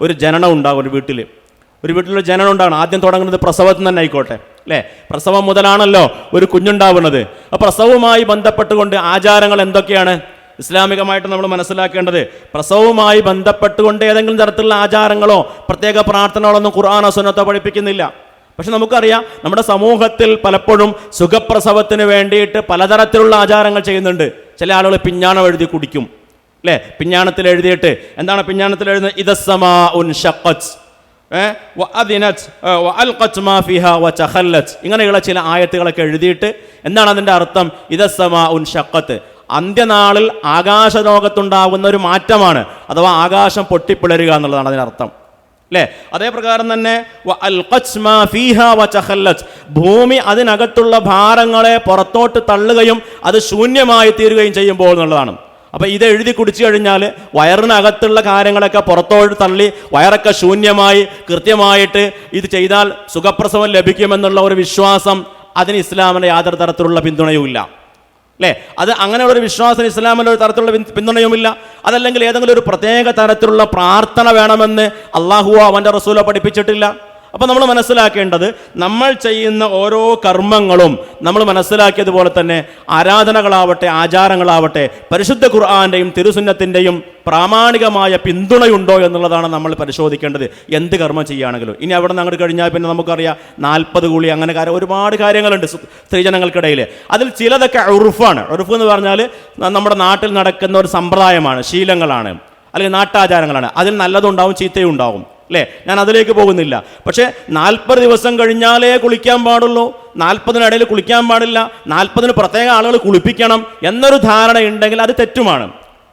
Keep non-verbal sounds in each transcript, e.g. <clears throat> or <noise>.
ഒരു ജനനം ഉണ്ടാകും ഒരു വീട്ടിൽ ഒരു വീട്ടിലൊരു ജനനം ഉണ്ടാകണം ആദ്യം തുടങ്ങുന്നത് പ്രസവത്തിൽ തന്നെ ആയിക്കോട്ടെ. അല്ലേ? പ്രസവം മുതലാണല്ലോ ഒരു കുഞ്ഞുണ്ടാവുന്നത്. അപ്പോൾ പ്രസവവുമായി ബന്ധപ്പെട്ടുകൊണ്ട് ആചാരങ്ങൾ എന്തൊക്കെയാണ്? ഇസ്ലാമികമായിട്ട് നമ്മൾ മനസ്സിലാക്കേണ്ടത് പ്രസവവുമായി ബന്ധപ്പെട്ടുകൊണ്ട് ഏതെങ്കിലും തരത്തിലുള്ള ആചാരങ്ങളോ പ്രത്യേക പ്രാർത്ഥനകളൊന്നും ഖുർആൻ സുന്നത്തോ പഠിപ്പിക്കുന്നില്ല. പക്ഷെ നമുക്കറിയാം നമ്മുടെ സമൂഹത്തിൽ പലപ്പോഴും സുഖപ്രസവത്തിന് വേണ്ടിയിട്ട് പലതരത്തിലുള്ള ആചാരങ്ങൾ ചെയ്യുന്നുണ്ട്. ചില ആളുകൾ പിഞ്ഞാണം എഴുതി കുടിക്കും. അല്ലേ പിഞ്ഞാണത്തിൽ എഴുതിയിട്ട്. എന്താണ് പിഞ്ഞാണത്തിൽ എഴുതുന്നത്. ഇങ്ങനെയുള്ള ചില ആയത്തുകളൊക്കെ എഴുതിയിട്ട് എന്താണ് അതിന്റെ അർത്ഥം? ഇതസമാ ഉൻ ഷക്കത്ത് അന്ത്യനാളിൽ ആകാശലോകത്തുണ്ടാകുന്ന ഒരു മാറ്റമാണ്. അഥവാ ആകാശം പൊട്ടിപ്പിളരുക എന്നുള്ളതാണ് അതിനർത്ഥം അല്ലേ അതേ പ്രകാരം തന്നെ. ഭൂമി അതിനകത്തുള്ള ഭാരങ്ങളെ പുറത്തോട്ട് തള്ളുകയും അത് ശൂന്യമായി തീരുകയും ചെയ്യുമ്പോൾ എന്നുള്ളതാണ്. അപ്പൊ ഇത് എഴുതി കുടിച്ചു കഴിഞ്ഞാൽ വയറിനകത്തുള്ള കാര്യങ്ങളൊക്കെ പുറത്തോട്ട് തള്ളി വയറൊക്കെ ശൂന്യമായി കൃത്യമായിട്ട് ഇത് ചെയ്താൽ സുഖപ്രസവം ലഭിക്കുമെന്നുള്ള ഒരു വിശ്വാസം അതിന് ഇസ്ലാമിന്റെ യാതൊരു തരത്തിലുള്ള പിന്തുണയുമില്ല. അല്ലേ? അത് അങ്ങനെയുള്ള ഒരു വിശ്വാസം ഇസ്ലാമിന്റെ ഒരു തരത്തിലുള്ള പിന്തുണയുമില്ല. അതല്ലെങ്കിൽ ഏതെങ്കിലും ഒരു പ്രത്യേക തരത്തിലുള്ള പ്രാർത്ഥന വേണമെന്ന് അള്ളാഹുവോ അവന്റെ റസൂലോ പഠിപ്പിച്ചിട്ടില്ല. അപ്പോൾ നമ്മൾ മനസ്സിലാക്കേണ്ടത് നമ്മൾ ചെയ്യുന്ന ഓരോ കർമ്മങ്ങളും നമ്മൾ മനസ്സിലാക്കിയതുപോലെ തന്നെ ആരാധനകളാവട്ടെ ആചാരങ്ങളാവട്ടെ പരിശുദ്ധ ഖുർആാന്റെയും തിരുസുന്നത്തിന്റെയും പ്രാമാണികമായ പിന്തുണയുണ്ടോ എന്നുള്ളതാണ് നമ്മൾ പരിശോധിക്കേണ്ടത്. എന്ത് കർമ്മം ചെയ്യുകയാണെങ്കിലും. ഇനി അവിടെ നിന്ന് അങ്ങോട്ട് കഴിഞ്ഞാൽ പിന്നെ നമുക്കറിയാം നാൽപ്പത് കുളി അങ്ങനെ കാര്യം ഒരുപാട് കാര്യങ്ങളുണ്ട് സ്ത്രീജനങ്ങൾക്കിടയിൽ അതിൽ ചിലതൊക്കെ ഉറുഫാണ്. ഉറുഫ് എന്ന് പറഞ്ഞാൽ നമ്മുടെ നാട്ടിൽ നടക്കുന്ന ഒരു സമ്പ്രദായമാണ്. ശീലങ്ങളാണ്. അല്ലെങ്കിൽ നാട്ടാചാരങ്ങളാണ്. അതിൽ നല്ലതുണ്ടാവും ചീത്തയും ഉണ്ടാവും അല്ലേ? ഞാൻ അതിലേക്ക് പോകുന്നില്ല. പക്ഷേ നാൽപ്പത് ദിവസം കഴിഞ്ഞാലേ കുളിക്കാൻ പാടുള്ളൂ. നാൽപ്പതിനിടയിൽ കുളിക്കാൻ പാടില്ല. നാൽപ്പതിന് പ്രത്യേക ആളുകൾ കുളിപ്പിക്കണം എന്നൊരു ധാരണ ഉണ്ടെങ്കിൽ അത് തെറ്റുമാണ്.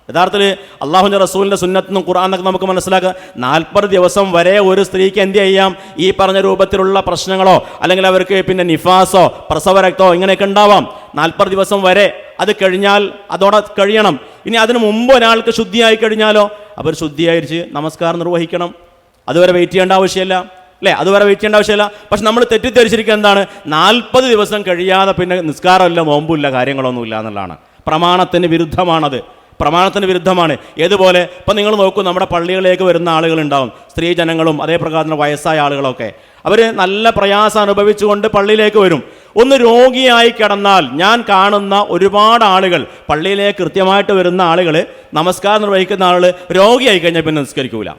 യഥാർത്ഥത്തിൽ അള്ളാഹുന്റെ റസൂലിന്റെ സുന്നത്തും ഖുറാനൊക്കെ നമുക്ക് മനസ്സിലാക്കുക. നാൽപ്പത് ദിവസം വരെ ഒരു സ്ത്രീക്ക് എന്ത് ചെയ്യാം? ഈ പറഞ്ഞ രൂപത്തിലുള്ള പ്രശ്നങ്ങളോ അല്ലെങ്കിൽ അവർക്ക് പിന്നെ നിഫാസോ പ്രസവരക്തോ ഇങ്ങനെയൊക്കെ ഉണ്ടാവാം. നാൽപ്പത് ദിവസം വരെ അത് കഴിഞ്ഞാൽ അതോടെ കഴിയണം. ഇനി അതിനു മുമ്പ് ഒരാൾക്ക് ശുദ്ധിയായി കഴിഞ്ഞാലോ? അവർ ശുദ്ധിയായിരിച്ച് നമസ്കാരം നിർവഹിക്കണം. അതുവരെ വെയിറ്റ് ചെയ്യേണ്ട ആവശ്യമില്ല. അല്ലേ? അതുവരെ വെയിറ്റ് ചെയ്യേണ്ട ആവശ്യമില്ല. പക്ഷെ നമ്മൾ തെറ്റിദ്ധരിച്ചിരിക്കുക എന്താണ്? നാൽപ്പത് ദിവസം കഴിയാതെ പിന്നെ നിസ്കാരമില്ല നോമ്പില്ല കാര്യങ്ങളൊന്നുമില്ല എന്നുള്ളതാണ്. പ്രമാണത്തിന് വിരുദ്ധമാണത്. പ്രമാണത്തിന് വിരുദ്ധമാണ്. ഏതുപോലെ? ഇപ്പം നിങ്ങൾ നോക്കൂ നമ്മുടെ പള്ളികളിലേക്ക് വരുന്ന ആളുകളുണ്ടാവും. സ്ത്രീ ജനങ്ങളും അതേ പ്രകാരം വയസ്സായ ആളുകളൊക്കെ. അവർ നല്ല പ്രയാസം അനുഭവിച്ചുകൊണ്ട് പള്ളിയിലേക്ക് വരും. ഒന്ന് രോഗിയായി കിടന്നാൽ ഞാൻ കാണുന്ന ഒരുപാട് ആളുകൾ പള്ളിയിലേക്ക് കൃത്യമായിട്ട് വരുന്ന ആളുകൾ നമസ്കാരം നിർവഹിക്കുന്ന ആളുകൾ രോഗിയായി കഴിഞ്ഞാൽ പിന്നെ നിസ്കരിക്കൂല.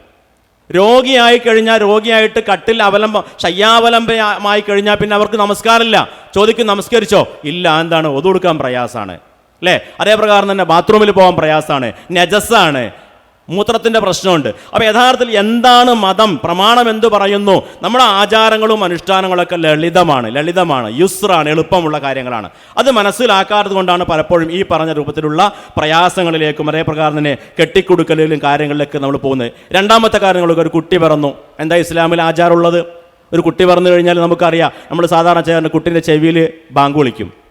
രോഗിയായി കഴിഞ്ഞാൽ രോഗിയായിട്ട് കട്ടിൽ അവലംബം ശയ്യാവലംബമായി കഴിഞ്ഞാൽ പിന്നെ അവർക്ക് നമസ്കാരമില്ല. ചോദിക്കും നമസ്കരിച്ചോ? ഇല്ല എന്താണ്? ഒതുകൊടുക്കാൻ പ്രയാസമാണ് അല്ലേ? അതേപ്രകാരം തന്നെ ബാത്റൂമിൽ പോകാൻ പ്രയാസമാണ് നജസ്സാണ്. മൂത്രത്തിന്റെ പ്രശ്നമുണ്ട്. അപ്പോൾ യഥാർത്ഥത്തിൽ എന്താണ് മതം? പ്രമാണം എന്ത് പറയുന്നു? നമ്മുടെ ആചാരങ്ങളും അനുഷ്ഠാനങ്ങളൊക്കെ ലളിതമാണ് ലളിതമാണ് യുസ്റാണ് എളുപ്പമുള്ള കാര്യങ്ങളാണ്. അത് മനസ്സിലാക്കാത്തത് കൊണ്ടാണ് പലപ്പോഴും ഈ പറഞ്ഞ രൂപത്തിലുള്ള പ്രയാസങ്ങളിലേക്കും ഒരേ പ്രകാരം തന്നെ കെട്ടിക്കൊടുക്കലിലും കാര്യങ്ങളിലേക്ക് നമ്മൾ പോകുന്നത്. രണ്ടാമത്തെ കാര്യങ്ങളൊക്കെ ഒരു കുട്ടി പിറന്നു. എന്താ ഇസ്ലാമിൽ ആചാരമുള്ളത്? ഒരു കുട്ടി പിറന്നു കഴിഞ്ഞാൽ നമുക്കറിയാം നമ്മൾ സാധാരണ കുട്ടീന്റെ ചെവിയിൽ ബാങ്ക് വിളിക്കും.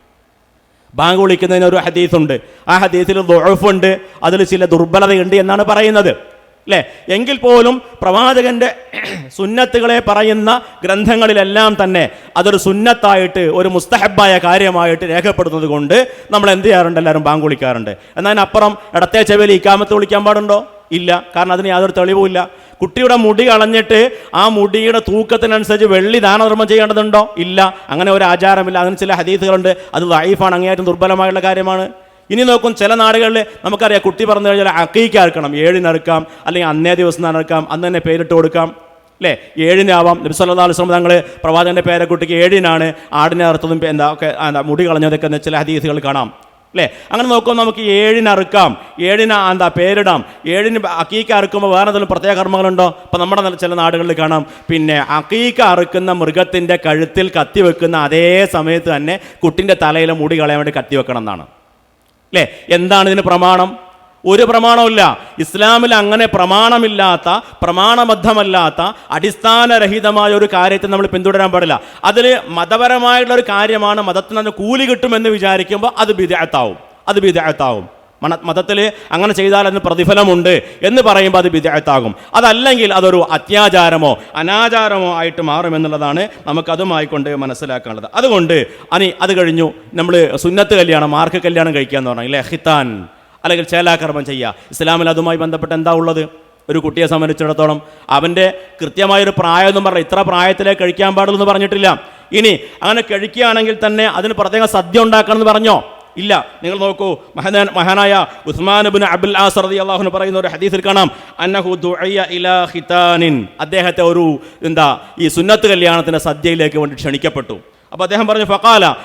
ബാങ്ക് വിളിക്കുന്നതിന് ഒരു ഹദീസുണ്ട്. ആ ഹദീസിൽ ദുഴഫുണ്ട് അതിൽ ചില ദുർബലതയുണ്ട് എന്നാണ് പറയുന്നത്. അല്ലേ എങ്കിൽ പോലും പ്രവാചകന്റെ <clears throat> സുന്നത്തുകളെ പറയുന്ന ഗ്രന്ഥങ്ങളിലെല്ലാം തന്നെ അതൊരു സുന്നത്തായിട്ട് ഒരു മുസ്തഹബായ കാര്യമായിട്ട് രേഖപ്പെടുത്തുന്നത് കൊണ്ട് നമ്മൾ എന്ത് ചെയ്യാറുണ്ട്? എല്ലാവരും ബാങ്ക് വിളിക്കാറുണ്ട്. അപ്പുറം ഇടത്തെ ചെവിയിൽ ഇക്കാമത്ത് വിളിക്കാൻ പാടുണ്ടോ? ഇല്ല. കാരണം അതിന് യാതൊരു തെളിവുമില്ല. കുട്ടിയുടെ മുടി കളഞ്ഞിട്ട് ആ മുടിയുടെ തൂക്കത്തിനനുസരിച്ച് വെള്ളി ദാനധർമ്മം ചെയ്യേണ്ടതുണ്ടോ? ഇല്ല. അങ്ങനെ ഒരു ആചാരമില്ല. അതിന് ചില ഹദീസുകളുണ്ട്. അത് വൈഫാണ് അങ്ങേയറ്റം ദുർബലമായുള്ള കാര്യമാണ്. ഇനി നോക്കും ചില നാടുകളിൽ നമുക്കറിയാം കുട്ടി പറഞ്ഞു കഴിഞ്ഞാൽ അക്കീക്ക് അറുക്കണം. ഏഴിനറുക്കാം അല്ലെങ്കിൽ അന്നേ ദിവസം നടക്കാം അന്ന് തന്നെ പേരിട്ട് കൊടുക്കാം. അല്ലേ ഏഴിനാവാം നബി സല്ലല്ലാഹു അലൈഹി വസല്ലം തങ്ങൾ പ്രവാചകന്റെ പേരക്കുട്ടിക്ക് ഏഴിനാണ്. ആടിനെ അറുത്തതും എന്താ ഒക്കെ മുടി കളഞ്ഞതൊക്കെ ചില ഹദീസുകൾ കാണാം. അല്ലേ അങ്ങനെ നോക്കുമ്പോൾ നമുക്ക് ഏഴിന് അറുക്കാം. ഏഴിന് എന്താ പേരിടാം. ഏഴിന് അക്കീക്ക അറുക്കുമ്പോൾ വേറെ എന്തെങ്കിലും പ്രത്യേക കർമ്മങ്ങളുണ്ടോ? അപ്പം നമ്മുടെ ചില നാടുകളിൽ കാണാം. പിന്നെ അക്കീക്ക അറുക്കുന്ന മൃഗത്തിന്റെ കഴുത്തിൽ കത്തി വെക്കുന്ന അതേ സമയത്ത് തന്നെ കുട്ടിന്റെ തലയിലെ മുടി കളയാൻ വേണ്ടി കത്തി വെക്കണം എന്നാണ്. അല്ലേ എന്താണ് ഇതിന് പ്രമാണം? ഒരു പ്രമാണമില്ല ഇസ്ലാമിൽ അങ്ങനെ പ്രമാണമില്ലാത്ത പ്രമാണബദ്ധമല്ലാത്ത അടിസ്ഥാനരഹിതമായ ഒരു കാര്യത്തെ നമ്മൾ പിന്തുടരാൻ പാടില്ല. അതിൽ മതപരമായിട്ടുള്ള ഒരു കാര്യമാണ് മതത്തിന് അതിന് കൂലി കിട്ടുമെന്ന് വിചാരിക്കുമ്പോൾ അത് വിദേഹത്താവും അത് വിദേഹത്താവും മണ മതത്തിൽ അങ്ങനെ ചെയ്താൽ അതിന് പ്രതിഫലമുണ്ട് എന്ന് പറയുമ്പോൾ അത് വിദേഹത്താകും അതല്ലെങ്കിൽ അതൊരു അത്യാചാരമോ അനാചാരമോ ആയിട്ട് മാറുമെന്നുള്ളതാണ് നമുക്കതുമായി കൊണ്ട് മനസ്സിലാക്കാനുള്ളത്. അതുകൊണ്ട് അനി അത് കഴിഞ്ഞു. നമ്മൾ സുന്നത്ത് കല്യാണം മാർക്ക് കല്യാണം കഴിക്കുക എന്ന് പറഞ്ഞാൽ ഇല്ലേ ഹിത്താൻ. അല്ലെങ്കിൽ ചേലാകർമ്മം ചെയ്യുക. ഇസ്ലാമിൽ അതുമായി ബന്ധപ്പെട്ട് എന്താ ഉള്ളത്? ഒരു കുട്ടിയെ സംബന്ധിച്ചിടത്തോളം അവന്റെ കൃത്യമായൊരു പ്രായം എന്ന് പറഞ്ഞാൽ ഇത്ര പ്രായത്തിലേ കഴിക്കാൻ പാടുള്ളൂ എന്ന് പറഞ്ഞിട്ടില്ല. ഇനി അങ്ങനെ കഴിക്കുകയാണെങ്കിൽ തന്നെ അതിന് പ്രത്യേക സദ്യ ഉണ്ടാക്കണം എന്ന് പറഞ്ഞോ? ഇല്ല. നിങ്ങൾ നോക്കൂ മഹനാൻ മഹാനായ ഉസ്മാൻ ബിൻ അബുൽ ആസറദി അള്ളാഹുന് പറയുന്ന ഒരു ഹദീസിൽ കാണാം. അന്നഹു അദ്ദേഹത്തെ ഒരു എന്താ ഈ സുന്നത്ത് കല്യാണത്തിന്റെ സദ്യയിലേക്ക് വേണ്ടി ക്ഷണിക്കപ്പെട്ടു. അപ്പോൾ അദ്ദേഹം പറഞ്ഞു ഫക്കാല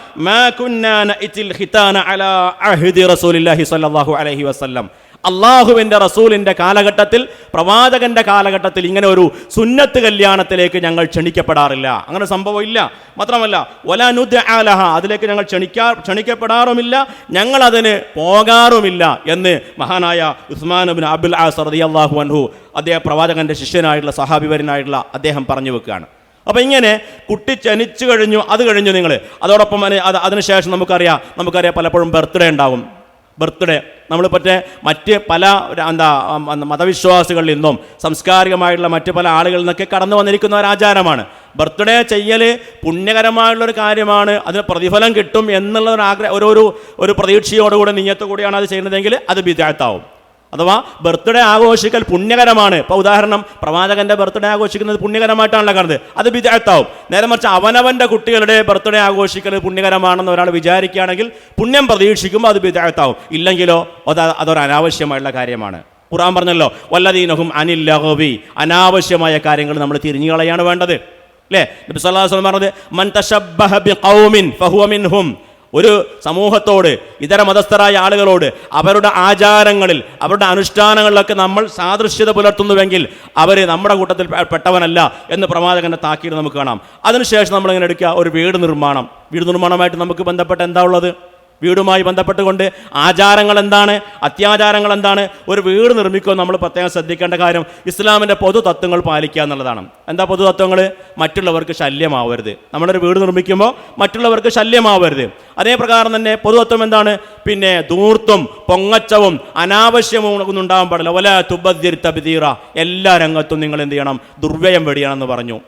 അലൈഹി വസല്ലം. അള്ളാഹുവിന്റെ റസൂലിന്റെ കാലഘട്ടത്തിൽ പ്രവാചകന്റെ കാലഘട്ടത്തിൽ ഇങ്ങനെ ഒരു സുന്നത്ത് കല്യാണത്തിലേക്ക് ഞങ്ങൾ ക്ഷണിക്കപ്പെടാറില്ല. അങ്ങനെ സംഭവം ഇല്ല. മാത്രമല്ല ഒലാനുദ് ആലഹ അതിലേക്ക് ഞങ്ങൾ ക്ഷണിക്കാ ക്ഷണിക്കപ്പെടാറുമില്ല. ഞങ്ങൾ അതിന് പോകാറുമില്ല എന്ന് മഹാനായ ഉസ്മാൻ ബിൻ അബുൽ ആസ് അള്ളാഹു അൻഹു അദ്ദേഹം പ്രവാചകന്റെ ശിഷ്യനായിട്ടുള്ള സഹാബിവരനായിട്ടുള്ള അദ്ദേഹം പറഞ്ഞു വെക്കുകയാണ്. അപ്പം ഇങ്ങനെ കുട്ടി ജനിച്ചു കഴിഞ്ഞു അത് കഴിഞ്ഞു നിങ്ങൾ അതോടൊപ്പം അത് അതിനുശേഷം നമുക്കറിയാം നമുക്കറിയാം പലപ്പോഴും ബർത്ത്ഡേ ഉണ്ടാവും. ബർത്ത്ഡേ. നമ്മൾ പറ്റേ മറ്റ് പല എന്താ മതവിശ്വാസികളിൽ നിന്നും സംസ്കാരികമായിട്ടുള്ള മറ്റ് പല ആളുകളിൽ നിന്നൊക്കെ കടന്നു വന്നിരിക്കുന്ന ഒരു ആചാരമാണ്. ബർത്ത്ഡേ ചെയ്യൽ പുണ്യകരമായുള്ളൊരു കാര്യമാണ് അതിന് പ്രതിഫലം കിട്ടും എന്നുള്ള ഒരു ആഗ്രഹം ഒരു ഒരു പ്രതീക്ഷയോടുകൂടെ നീയത്തോടെയാണ് അത് ചെയ്യുന്നതെങ്കിൽ അത് വിദ്യാർത്ഥാവും അഥവാ ബർത്ത്ഡേ ആഘോഷിക്കൽ പുണ്യകരമാണ്. ഇപ്പോൾ ഉദാഹരണം പ്രവാചകന്റെ ബർത്ത്ഡേ ആഘോഷിക്കുന്നത് പുണ്യകരമായിട്ടാണല്ലോ കാണുന്നത്. അത് വിചാരത്താവും നേരെ മറിച്ച് അവനവന്റെ കുട്ടികളുടെ ബർത്ത്ഡേ ആഘോഷിക്കൽ പുണ്യകരമാണെന്ന് ഒരാൾ വിചാരിക്കുകയാണെങ്കിൽ പുണ്യം പ്രതീക്ഷിക്കുമ്പോൾ അത് വിചാരത്താവും ഇല്ലെങ്കിലോ അത് അതൊരു അനാവശ്യമായുള്ള കാര്യമാണ്. ഖുറാൻ പറഞ്ഞല്ലോ വല്ലതീനഹും അനിൽ ലഹോബി അനാവശ്യമായ കാര്യങ്ങൾ നമ്മൾ തിരിഞ്ഞു കളയാണ് വേണ്ടത്. അല്ലേ? നബി വസല്ലം പറഞ്ഞത് മൻ തശബ്ബഹ ബിഖൗമിൻ ഫഹുവ മിൻഹും. ഒരു സമൂഹത്തോട് ഇതര മതസ്ഥരായ ആളുകളോട് അവരുടെ ആചാരങ്ങളിൽ അവരുടെ അനുഷ്ഠാനങ്ങളിലൊക്കെ നമ്മൾ സാദൃശ്യത പുലർത്തുന്നുവെങ്കിൽ അവർ നമ്മുടെ കൂട്ടത്തിൽ പെട്ടവനല്ല എന്ന് പ്രവാചകന്റെ താക്കീട് നമുക്ക് കാണാം. അതിനുശേഷം നമ്മളിങ്ങനെ എടുക്കുക ഒരു വീട് നിർമ്മാണം. വീട് നിർമ്മാണമായിട്ട് നമുക്ക് ബന്ധപ്പെട്ട എന്താ ഉള്ളത്? വീടുമായി ബന്ധപ്പെട്ടുകൊണ്ട് ആചാരങ്ങൾ എന്താണ് അത്യാചാരങ്ങൾ എന്താണ് ഒരു വീട് നിർമ്മിക്കുമ്പോൾ നമ്മൾ പ്രത്യേകം ശ്രദ്ധിക്കേണ്ട കാര്യം ഇസ്ലാമിന്റെ പൊതു തത്വങ്ങൾ പാലിക്കുക എന്നുള്ളതാണ്. എന്താ പൊതു തത്വങ്ങൾ മറ്റുള്ളവർക്ക് ശല്യമാവരുത്. നമ്മളൊരു വീട് നിർമ്മിക്കുമ്പോൾ മറ്റുള്ളവർക്ക് ശല്യമാവരുത്. അതേ പ്രകാരം തന്നെ പൊതുതത്വം എന്താണ്? പിന്നെ ധൂർത്തും പൊങ്ങച്ചവും അനാവശ്യവും ഒന്നും ഉണ്ടാകാൻ പാടില്ല. ഒല തുബദ്ദിർ തബ്ദീറ. എല്ലാ രംഗത്തും നിങ്ങൾ എന്ത് ചെയ്യണം? ദുർവ്യയം വെടിയണമെന്ന് പറഞ്ഞു.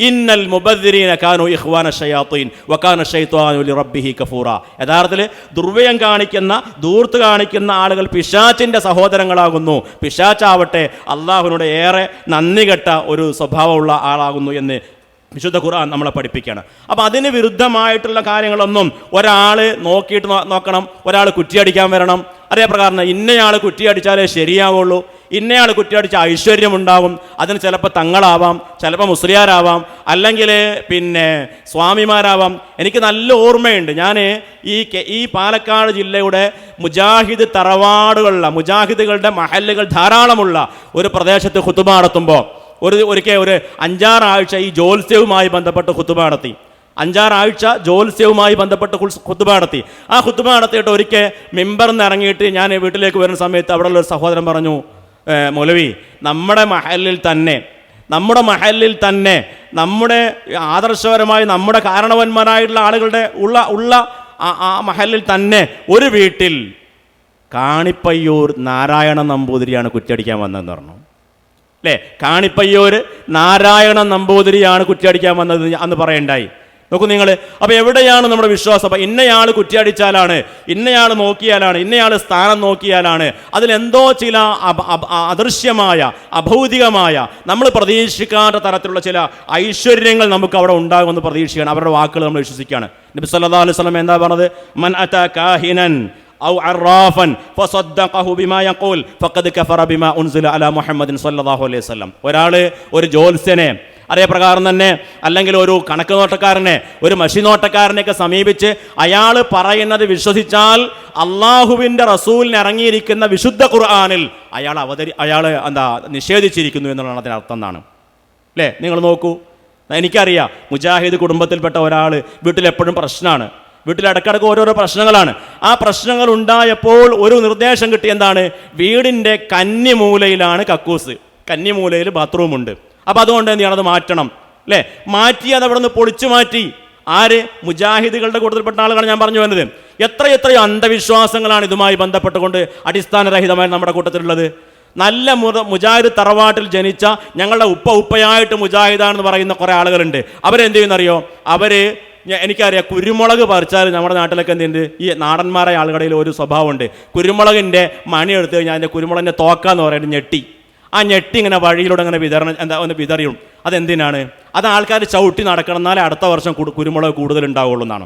ഇന്നൽ മുബദ്രീന കാനു ഇഹ്വാന ഷയാത്തീൻ വക്കാന ഷൈത്വാനു ലിറബ്ബിഹി കഫൂറ. യഥാർത്ഥത്തിൽ ദുർവ്യയം കാണിക്കുന്ന ദൂർത്ത് കാണിക്കുന്ന ആളുകൾ പിശാച്ചിന്റെ സഹോദരങ്ങളാകുന്നു. പിശാച്ചാവട്ടെ അള്ളാഹുവിനോട് ഏറെ നന്ദി കെട്ട ഒരു സ്വഭാവമുള്ള ആളാകുന്നു എന്ന് വിശുദ്ധ ഖുർആൻ നമ്മളെ പഠിപ്പിക്കുകയാണ്. അപ്പോൾ അതിന് വിരുദ്ധമായിട്ടുള്ള കാര്യങ്ങളൊന്നും ഒരാൾ നോക്കിയിട്ട് നോക്കണം ഒരാൾ കുറ്റിയടിക്കാൻ വരണം. അതേ പ്രകാരം ഇന്നയാൾ കുറ്റിയടിച്ചാലേ ശരിയാവുള്ളൂ. ഇന്നയാൾ കുറ്റിയടിച്ച ഐശ്വര്യമുണ്ടാവും അതിന് ചിലപ്പോൾ തങ്ങളാവാം ചിലപ്പോൾ മുസ്ലിയാരാവാം അല്ലെങ്കിൽ പിന്നെ സ്വാമിമാരാവാം. എനിക്ക് നല്ല ഓർമ്മയുണ്ട്. ഞാൻ ഈ ഈ പാലക്കാട് ജില്ലയുടെ മുജാഹിദ് തറവാടുകളുള്ള മുജാഹിദുകളുടെ മഹല്ലുകൾ ധാരാളമുള്ള ഒരു പ്രദേശത്ത് ഹുത്തുബ നടത്തുമ്പോൾ ഒരു ഒരിക്കൽ ഒരു അഞ്ചാറാഴ്ച ഈ ജോത്സ്യവുമായി ബന്ധപ്പെട്ട് കുത്തുബ നടത്തി. അഞ്ചാറാഴ്ച ജോത്സ്യവുമായി ബന്ധപ്പെട്ട് ഹുത്തുബ നടത്തി. ആ കുത്തുബ നടത്തിയിട്ട് ഒരിക്കൽ മെമ്പറിന്ന് ഇറങ്ങിയിട്ട് ഞാൻ വീട്ടിലേക്ക് വരുന്ന സമയത്ത് അവിടെയുള്ള ഒരു സഹോദരൻ പറഞ്ഞു മൊലവി നമ്മുടെ മഹലിൽ തന്നെ നമ്മുടെ മഹലിൽ തന്നെ നമ്മുടെ ആദർശപരമായി നമ്മുടെ കാരണവന്മാരായിട്ടുള്ള ആളുകളുടെ ഉള്ള ഉള്ള ആ മഹലിൽ തന്നെ ഒരു വീട്ടിൽ കാണിപ്പയ്യൂർ നാരായണ നമ്പൂതിരിയാണ് കുറ്റടിക്കാൻ വന്നതെന്ന് പറഞ്ഞു. അല്ലേ കാണിപ്പയ്യോർ നാരായണ നമ്പൂതിരിയാണ് കുറ്റിയടിക്കാൻ വന്നത് അന്ന് പറയണ്ടായി. നോക്കൂ നിങ്ങൾ അപ്പോൾ എവിടെയാണ് നമ്മുടെ വിശ്വാസം? അപ്പം ഇന്നയാൾ കുറ്റിയടിച്ചാലാണ് ഇന്നയാൾ നോക്കിയാലാണ് ഇന്നയാൾ സ്ഥാനം നോക്കിയാലാണ് അതിലെന്തോ ചില അദൃശ്യമായ അഭൗതികമായ നമ്മൾ പ്രതീക്ഷിക്കാത്ത തരത്തിലുള്ള ചില ഐശ്വര്യങ്ങൾ നമുക്ക് അവിടെ ഉണ്ടാകുമെന്ന് പ്രതീക്ഷിക്കുകയാണ്. അവരുടെ വാക്കുകൾ നമ്മൾ വിശ്വസിക്കുകയാണ്. നബി സല്ലാ അലൈഹി വസല്ലം എന്താ പറഞ്ഞത്? മൻ അതാ കാഹിനൻ. ഔ അറാഫൻ ഫസദ്ദഖഹു ബിമാ യഖൂൽ ഫഖദ് കഫറ ബിമാ ഉൻസില അലാ മുഹമ്മദിൻ സല്ലല്ലാഹു അലൈഹി വസല്ലം ഒരാൾ ഒരു അതേ പ്രകാരം തന്നെ അല്ലെങ്കിൽ ഒരു കണക്ക് നോട്ടക്കാരനെ ഒരു മഷി നോട്ടക്കാരനെയൊക്കെ സമീപിച്ച് അയാൾ പറയുന്നത് വിശ്വസിച്ചാൽ അള്ളാഹുവിന്റെ റസൂലിന് ഇറങ്ങിയിരിക്കുന്ന വിശുദ്ധ ഖുർആാനിൽ അയാൾ അവതരി അയാൾ എന്താ നിഷേധിച്ചിരിക്കുന്നു എന്നുള്ളതാണ് അതിന്റെ അർത്ഥം എന്നാണ്. അല്ലേ? നിങ്ങൾ നോക്കൂ. എനിക്കറിയാം മുജാഹിദ് കുടുംബത്തിൽപ്പെട്ട ഒരാൾ വീട്ടിലെപ്പോഴും പ്രശ്നമാണ്. വീട്ടിൽ ഇടക്കിടക്ക് ഓരോരോ പ്രശ്നങ്ങളാണ്. ആ പ്രശ്നങ്ങൾ ഉണ്ടായപ്പോൾ ഒരു നിർദ്ദേശം കിട്ടി എന്താണ്? വീടിന്റെ കന്നിമൂലയിലാണ് കക്കൂസ്. കന്നിമൂലയിൽ ബാത്റൂമുണ്ട് അപ്പോൾ അതുകൊണ്ട് എന്ത് ചെയ്യണം? അത് മാറ്റണം. അല്ലേ? മാറ്റി അത് അവിടെ നിന്ന് പൊളിച്ചു മാറ്റി. ആര്? മുജാഹിദുകളുടെ കൂട്ടത്തിൽപ്പെട്ട ആളുകളാണ് ഞാൻ പറഞ്ഞു വന്നത്. എത്ര എത്രയോ അന്ധവിശ്വാസങ്ങളാണ് ഇതുമായി ബന്ധപ്പെട്ടുകൊണ്ട് അടിസ്ഥാനരഹിതമായി നമ്മുടെ കൂട്ടത്തിലുള്ളത്. നല്ല മുറ മുജാഹിദ് തറവാട്ടിൽ ജനിച്ച ഞങ്ങളുടെ ഉപ്പ ഉപ്പയായിട്ട് മുജാഹിദാണെന്ന് പറയുന്ന കുറേ ആളുകളുണ്ട്. അവരെന്ത് ചെയ്യുന്നറിയോ? അവർ എനിക്കറിയാം കുരുമുളക് പറിച്ചാൽ നമ്മുടെ നാട്ടിലൊക്കെ എന്തുണ്ട് ഈ നാടന്മാരായ ആളുകളിൽ ഒരു സ്വഭാവമുണ്ട്. കുരുമുളകിന്റെ മണി എടുത്ത് കഴിഞ്ഞാൽ അതിന്റെ കുരുമുളകിന്റെ തോക്കാന്ന് പറയുന്നത് ഞെട്ടി. ആ ഞെട്ടി ഇങ്ങനെ വഴിയിലൂടെ അങ്ങനെ വിതരണം എന്താ ഒന്ന് വിതറിയും. അതെന്തിനാണ്? അത് ആൾക്കാർ ചവിട്ടി നടക്കണം എന്നാലേ അടുത്ത വർഷം കുരുമുളക് കൂടുതൽ ഉണ്ടാവുള്ളൂ എന്നാണ്.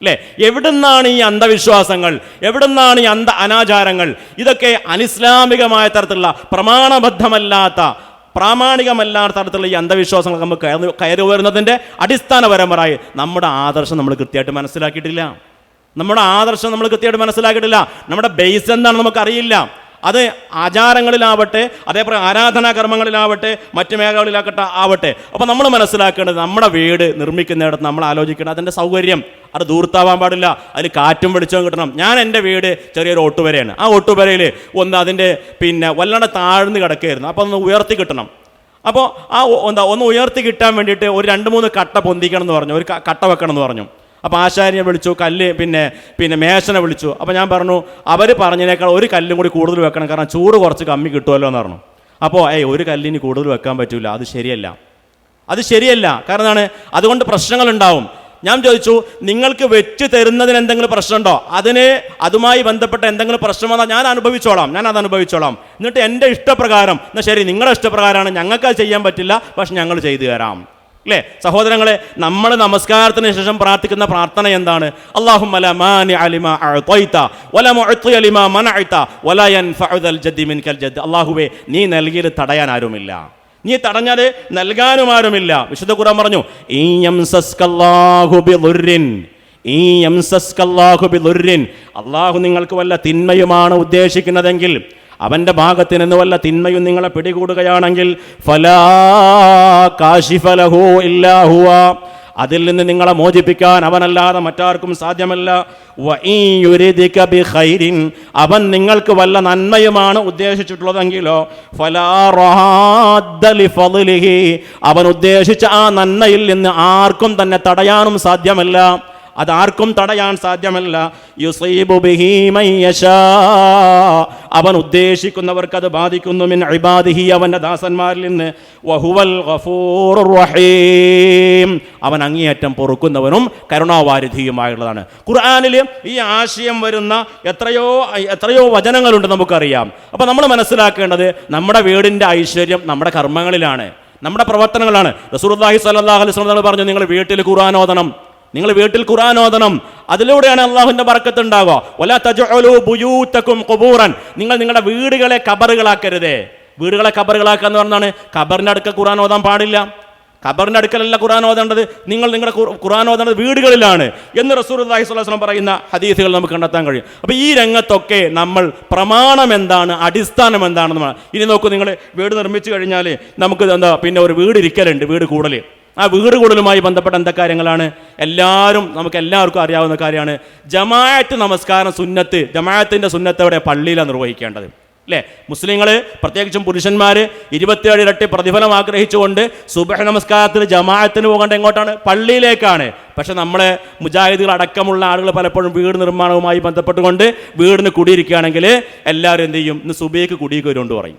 അല്ലേ? എവിടുന്നാണ് ഈ അന്ധവിശ്വാസങ്ങൾ? എവിടുന്നാണ് ഈ അന്ധ അനാചാരങ്ങൾ? ഇതൊക്കെ അനിസ്ലാമികമായ തരത്തിലുള്ള പ്രമാണബദ്ധമല്ലാത്ത പ്രാമാണികമല്ലാത്ത തരത്തിലുള്ള ഈ അന്ധവിശ്വാസങ്ങൾ നമുക്ക് കയറി വരുന്നതിന്റെ അടിസ്ഥാനപരമായി നമ്മുടെ ആദർശം നമ്മൾ കൃത്യമായിട്ട് മനസ്സിലാക്കിയിട്ടില്ല. നമ്മുടെ ആദർശം നമ്മൾ കൃത്യമായിട്ട് മനസ്സിലാക്കിയിട്ടില്ല. നമ്മുടെ ബേസ് എന്താണെന്ന് നമുക്കറിയില്ല. അത് ആചാരങ്ങളിലാവട്ടെ അതേപോലെ ആരാധനാ കർമ്മങ്ങളിലാവട്ടെ മറ്റ് മേഖലകളിലാക്കട്ടെ ആവട്ടെ. അപ്പോൾ നമ്മൾ മനസ്സിലാക്കേണ്ടത് നമ്മുടെ വീട് നിർമ്മിക്കുന്നിടത്ത് നമ്മൾ ആലോചിക്കണം അതിന്റെ സൗകര്യം. അത് ദൂർത്താവാൻ പാടില്ല അതിൽ കാറ്റും വെളിച്ചവും കിട്ടണം. ഞാൻ എന്റെ വീട് ചെറിയൊരു ഓട്ടുവരയാണ് ആ ഓട്ടുവരയിൽ ഒന്ന് അതിന്റെ പിന്നെ വല്ലാണ്ട് താഴ്ന്ന് കിടക്കുകയായിരുന്നു. അപ്പോൾ ഒന്ന് ഉയർത്തി കിട്ടണം. അപ്പോൾ ആ എന്താ ഒന്ന് ഉയർത്തി കിട്ടാൻ വേണ്ടിയിട്ട് ഒരു രണ്ട് മൂന്ന് കട്ട പൊന്തിക്കണം എന്ന് പറഞ്ഞു. ഒരു കട്ട വെക്കണം എന്ന് പറഞ്ഞു. അപ്പോൾ ആശാരിയെ വിളിച്ചു കല്ല് പിന്നെ പിന്നെ മേശനെ വിളിച്ചു. അപ്പോൾ ഞാൻ പറഞ്ഞു അവർ പറഞ്ഞതിനേക്കാൾ ഒരു കല്ലും കൂടി കൂടുതൽ വെക്കണം കാരണം ചൂട് കുറച്ച് കമ്മി കിട്ടുമല്ലോ എന്ന് പറഞ്ഞു. അപ്പോൾ ഏയ് ഒരു കല്ലിന് കൂടുതൽ വെക്കാൻ പറ്റില്ല അത് ശരിയല്ല. അത് ശരിയല്ല. കാരണം അതുകൊണ്ട് പ്രശ്നങ്ങൾ ഉണ്ടാവും ഞാൻ ചോദിച്ചു നിങ്ങൾക്ക് വെച്ച് തരുന്നതിന് എന്തെങ്കിലും പ്രശ്നമുണ്ടോ? അതിന് അതുമായി ബന്ധപ്പെട്ട എന്തെങ്കിലും പ്രശ്നം വന്നാൽ ഞാൻ അനുഭവിച്ചോളാം. ഞാൻ അത് അനുഭവിച്ചോളാം. എന്നിട്ട് എന്റെ ഇഷ്ടപ്രകാരം എന്നാൽ ശരി നിങ്ങളുടെ ഇഷ്ടപ്രകാരമാണ് ഞങ്ങൾക്ക് അത് ചെയ്യാൻ പറ്റില്ല പക്ഷെ ഞങ്ങൾ ചെയ്തു തരാം. അല്ലേ സഹോദരങ്ങളെ നമ്മൾ നമസ്കാരത്തിന് ശേഷം പ്രാർത്ഥിക്കുന്ന പ്രാർത്ഥന എന്താണ്? അള്ളാഹും അള്ളാഹുവെ നീ നൽകിയത് തടയാൻ ആരുമില്ല. നീ തടഞ്ഞാൽ നൽകാനും ആരുമില്ല. വിശുദ്ധ ഖുർആൻ പറഞ്ഞു. അള്ളാഹു നിങ്ങൾക്ക് വല്ല തിന്മയുമാണ് ഉദ്ദേശിക്കുന്നതെങ്കിൽ അവന്റെ ഭാഗത്ത് നിന്ന് വല്ല തിന്മയും നിങ്ങളെ പിടികൂടുകയാണെങ്കിൽ ഫലാ ഇല്ലാഹുവ അതിൽ നിന്ന് നിങ്ങളെ മോചിപ്പിക്കാൻ അവനല്ലാതെ മറ്റാർക്കും സാധ്യമല്ല. അവൻ നിങ്ങൾക്ക് വല്ല നന്മയുമാണ് ഉദ്ദേശിച്ചിട്ടുള്ളതെങ്കിലോ അവൻ ഉദ്ദേശിച്ച ആ നന്മയിൽ നിന്ന് ആർക്കും തന്നെ തടയാനും സാധ്യമല്ല. അതാർക്കും തടയാൻ സാധ്യമല്ല. അവൻ ഉദ്ദേശിക്കുന്നവർക്ക് അത് ബാധിക്കുന്നു. മിൻ ഇബാദിഹി അവന്റെ ദാസന്മാരിൽ നിന്ന്. വഹുവൽ റഹീം. അവൻ അങ്ങേയറ്റം പൊറുക്കുന്നവനും കരുണാവാരിധിയുമായുള്ളതാണ്. ഖുർആാനിൽ ഈ ആശയം വരുന്ന എത്രയോ എത്രയോ വചനങ്ങളുണ്ട് നമുക്കറിയാം. അപ്പോൾ നമ്മൾ മനസ്സിലാക്കേണ്ടത് നമ്മുടെ വീടിന്റെ ഐശ്വര്യം നമ്മുടെ കർമ്മങ്ങളിലാണ്. നമ്മുടെ പ്രവർത്തനങ്ങളാണ്. റസൂലുള്ളാഹി സ്വല്ലല്ലാഹു അലൈഹി വസല്ലം പറഞ്ഞു നിങ്ങൾ വീട്ടിൽ ഓതണം. നിങ്ങൾ വീട്ടിൽ ഖുർആൻ ഓതണം. അതിലൂടെയാണ് അള്ളാഹുവിന്റെ ബർക്കത്ത് ഉണ്ടാകുക നിങ്ങൾ നിങ്ങളുടെ വീടുകളെ കബറുകളാക്കരുതേ വീടുകളെ കബറുകളാക്കുക എന്ന് പറഞ്ഞാണ് കബറിന്റെ അടുക്ക ഖുർആൻ ഓതാൻ പാടില്ല. ഖബറിന്റെ അടുക്കലല്ല ഖുർആൻ ഓതേണ്ടത്. നിങ്ങൾ നിങ്ങളുടെ ഖുർആൻ ഓതേണ്ടത് വീടുകളിലാണ് എന്ന് റസൂർ അള്ളാഹി സ്വലം പറയുന്ന ഹദീസുകൾ നമുക്ക് കണ്ടെത്താൻ കഴിയും. അപ്പോൾ ഈ രംഗത്തൊക്കെ നമ്മൾ പ്രമാണം എന്താണ് അടിസ്ഥാനം എന്താണെന്ന്. ഇനി നോക്കൂ നിങ്ങൾ വീട് നിർമ്മിച്ചു കഴിഞ്ഞാൽ നമുക്ക് എന്താ പിന്നെ ഒരു വീട് ഇരിക്കലുണ്ട് വീട് കൂടൽ ആ വീട് കൂടലുമായി ബന്ധപ്പെട്ട എന്താ കാര്യങ്ങളാണ് എല്ലാവരും നമുക്ക് എല്ലാവർക്കും അറിയാവുന്ന കാര്യമാണ്. ജമാഅത്ത് നമസ്കാരം സുന്നത്ത് ജമാഅത്തിന്റെ സുന്നത്ത് അവിടെ പള്ളിയിലാണ് നിർവഹിക്കേണ്ടത്. അല്ലേ? മുസ്ലിങ്ങൾ പ്രത്യേകിച്ചും പുരുഷന്മാർ ഇരുപത്തിയേഴ് ഇരട്ടി പ്രതിഫലം ആഗ്രഹിച്ചുകൊണ്ട് സുബഹ നമസ്കാരത്തിന് ജമാഅത്തിന് പോകേണ്ട എങ്ങോട്ടാണ്? പള്ളിയിലേക്കാണ്. പക്ഷെ നമ്മളെ മുജാഹിദുകൾ അടക്കമുള്ള ആളുകൾ പലപ്പോഴും വീട് നിർമ്മാണവുമായി ബന്ധപ്പെട്ടുകൊണ്ട് വീടിന് കുടിയിരിക്കുകയാണെങ്കിൽ എല്ലാവരും എന്ത് ചെയ്യും? ഇന്ന് സുബയ്ക്ക് കുടിയൊക്കെ വരുമെന്ന് പറയും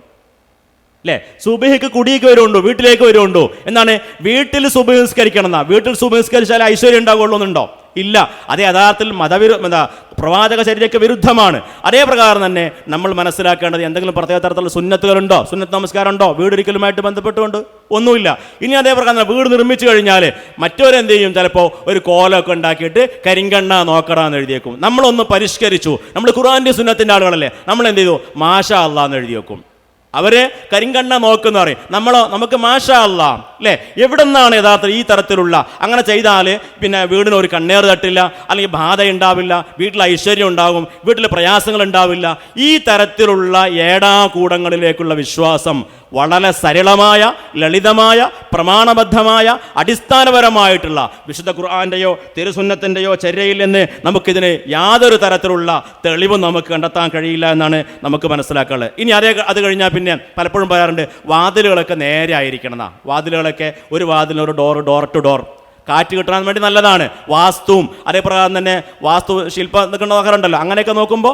അല്ലേ സുബഹിക്ക് കുടിയേക്ക് വരുമുണ്ടോ? വീട്ടിലേക്ക് വരുമുണ്ടോ? എന്നാണ് വീട്ടിൽ സുബഹിസ്കരിക്കണം എന്നാ വീട്ടിൽ സുബഹിസ്കരിച്ചാൽ ഐശ്വര്യം ഉണ്ടാവുള്ളൂ എന്നുണ്ടോ? ഇല്ല. അത് യഥാർത്ഥത്തിൽ മതവിരു എന്താ പ്രവാചക ശരീരയ്ക്ക് വിരുദ്ധമാണ്. അതേ പ്രകാരം തന്നെ നമ്മൾ മനസ്സിലാക്കേണ്ടത് എന്തെങ്കിലും പ്രത്യേക തരത്തിലുള്ള സുന്നത്തുകളുണ്ടോ? സുന്നത്ത് നമസ്കാരം ഉണ്ടോ വീടൊരിക്കലുമായിട്ട് ബന്ധപ്പെട്ടുകൊണ്ട് ഒന്നുമില്ല. ഇനി അതേ പ്രകാരം വീട് നിർമ്മിച്ചു കഴിഞ്ഞാൽ മറ്റവരെന്ത് ചെയ്യും ചിലപ്പോൾ ഒരു കോലമൊക്കെ ഉണ്ടാക്കിയിട്ട് കരിങ്കണ്ണ നോക്കടാന്ന് എഴുതിയേക്കും. നമ്മളൊന്ന് പരിഷ്കരിച്ചു. നമ്മൾ ഖുറാന്റെ സുന്നത്തിന്റെ ആളുകളല്ലേ. നമ്മൾ എന്ത് ചെയ്തു മാഷ അള്ളാന്ന് എഴുതി അവർ കരിങ്കണ്ണ നോക്കുന്ന പറയും. നമ്മളോ നമുക്ക് മാഷാ അല്ലേ എവിടെ നിന്നാണ് യഥാർത്ഥത്തിൽ ഈ തരത്തിലുള്ള അങ്ങനെ ചെയ്താൽ പിന്നെ വീടിന് ഒരു കണ്ണേർ തട്ടില്ല അല്ലെങ്കിൽ ബാധ ഉണ്ടാവില്ല വീട്ടിൽ ഐശ്വര്യം ഉണ്ടാകും വീട്ടിൽ പ്രയാസങ്ങൾ ഉണ്ടാവില്ല. ഈ തരത്തിലുള്ള ഏടാകൂടങ്ങളിലേക്കുള്ള വിശ്വാസം വളരെ സരളമായ ലളിതമായ പ്രമാണബദ്ധമായ അടിസ്ഥാനപരമായിട്ടുള്ള വിശുദ്ധ ഖുർആാന്റെയോ തിരുസുന്നത്തിന്റെയോ ചര്യയിൽ നിന്ന് നമുക്കിതിന് യാതൊരു തരത്തിലുള്ള തെളിവും നമുക്ക് കണ്ടെത്താൻ കഴിയില്ല എന്നാണ് നമുക്ക് മനസ്സിലാക്കാനുള്ളത്. ഇനി അതേ അത് കഴിഞ്ഞാൽ പിന്നെ പലപ്പോഴും പറയാറുണ്ട് വാതിലുകളൊക്കെ നേരെ ആയിരിക്കണം എന്നാ വാതിലുകളൊക്കെ ഒരു വാതിലിന് ഒരു ഡോർ ഡോർ ടു ഡോർ കാറ്റ് കിട്ടാൻ വേണ്ടി നല്ലതാണ്. വാസ്തുവും അതേപ്രകാരം തന്നെ വാസ്തു ശില്പം എന്നൊക്കെ നോക്കാറുണ്ടല്ലോ അങ്ങനെയൊക്കെ നോക്കുമ്പോൾ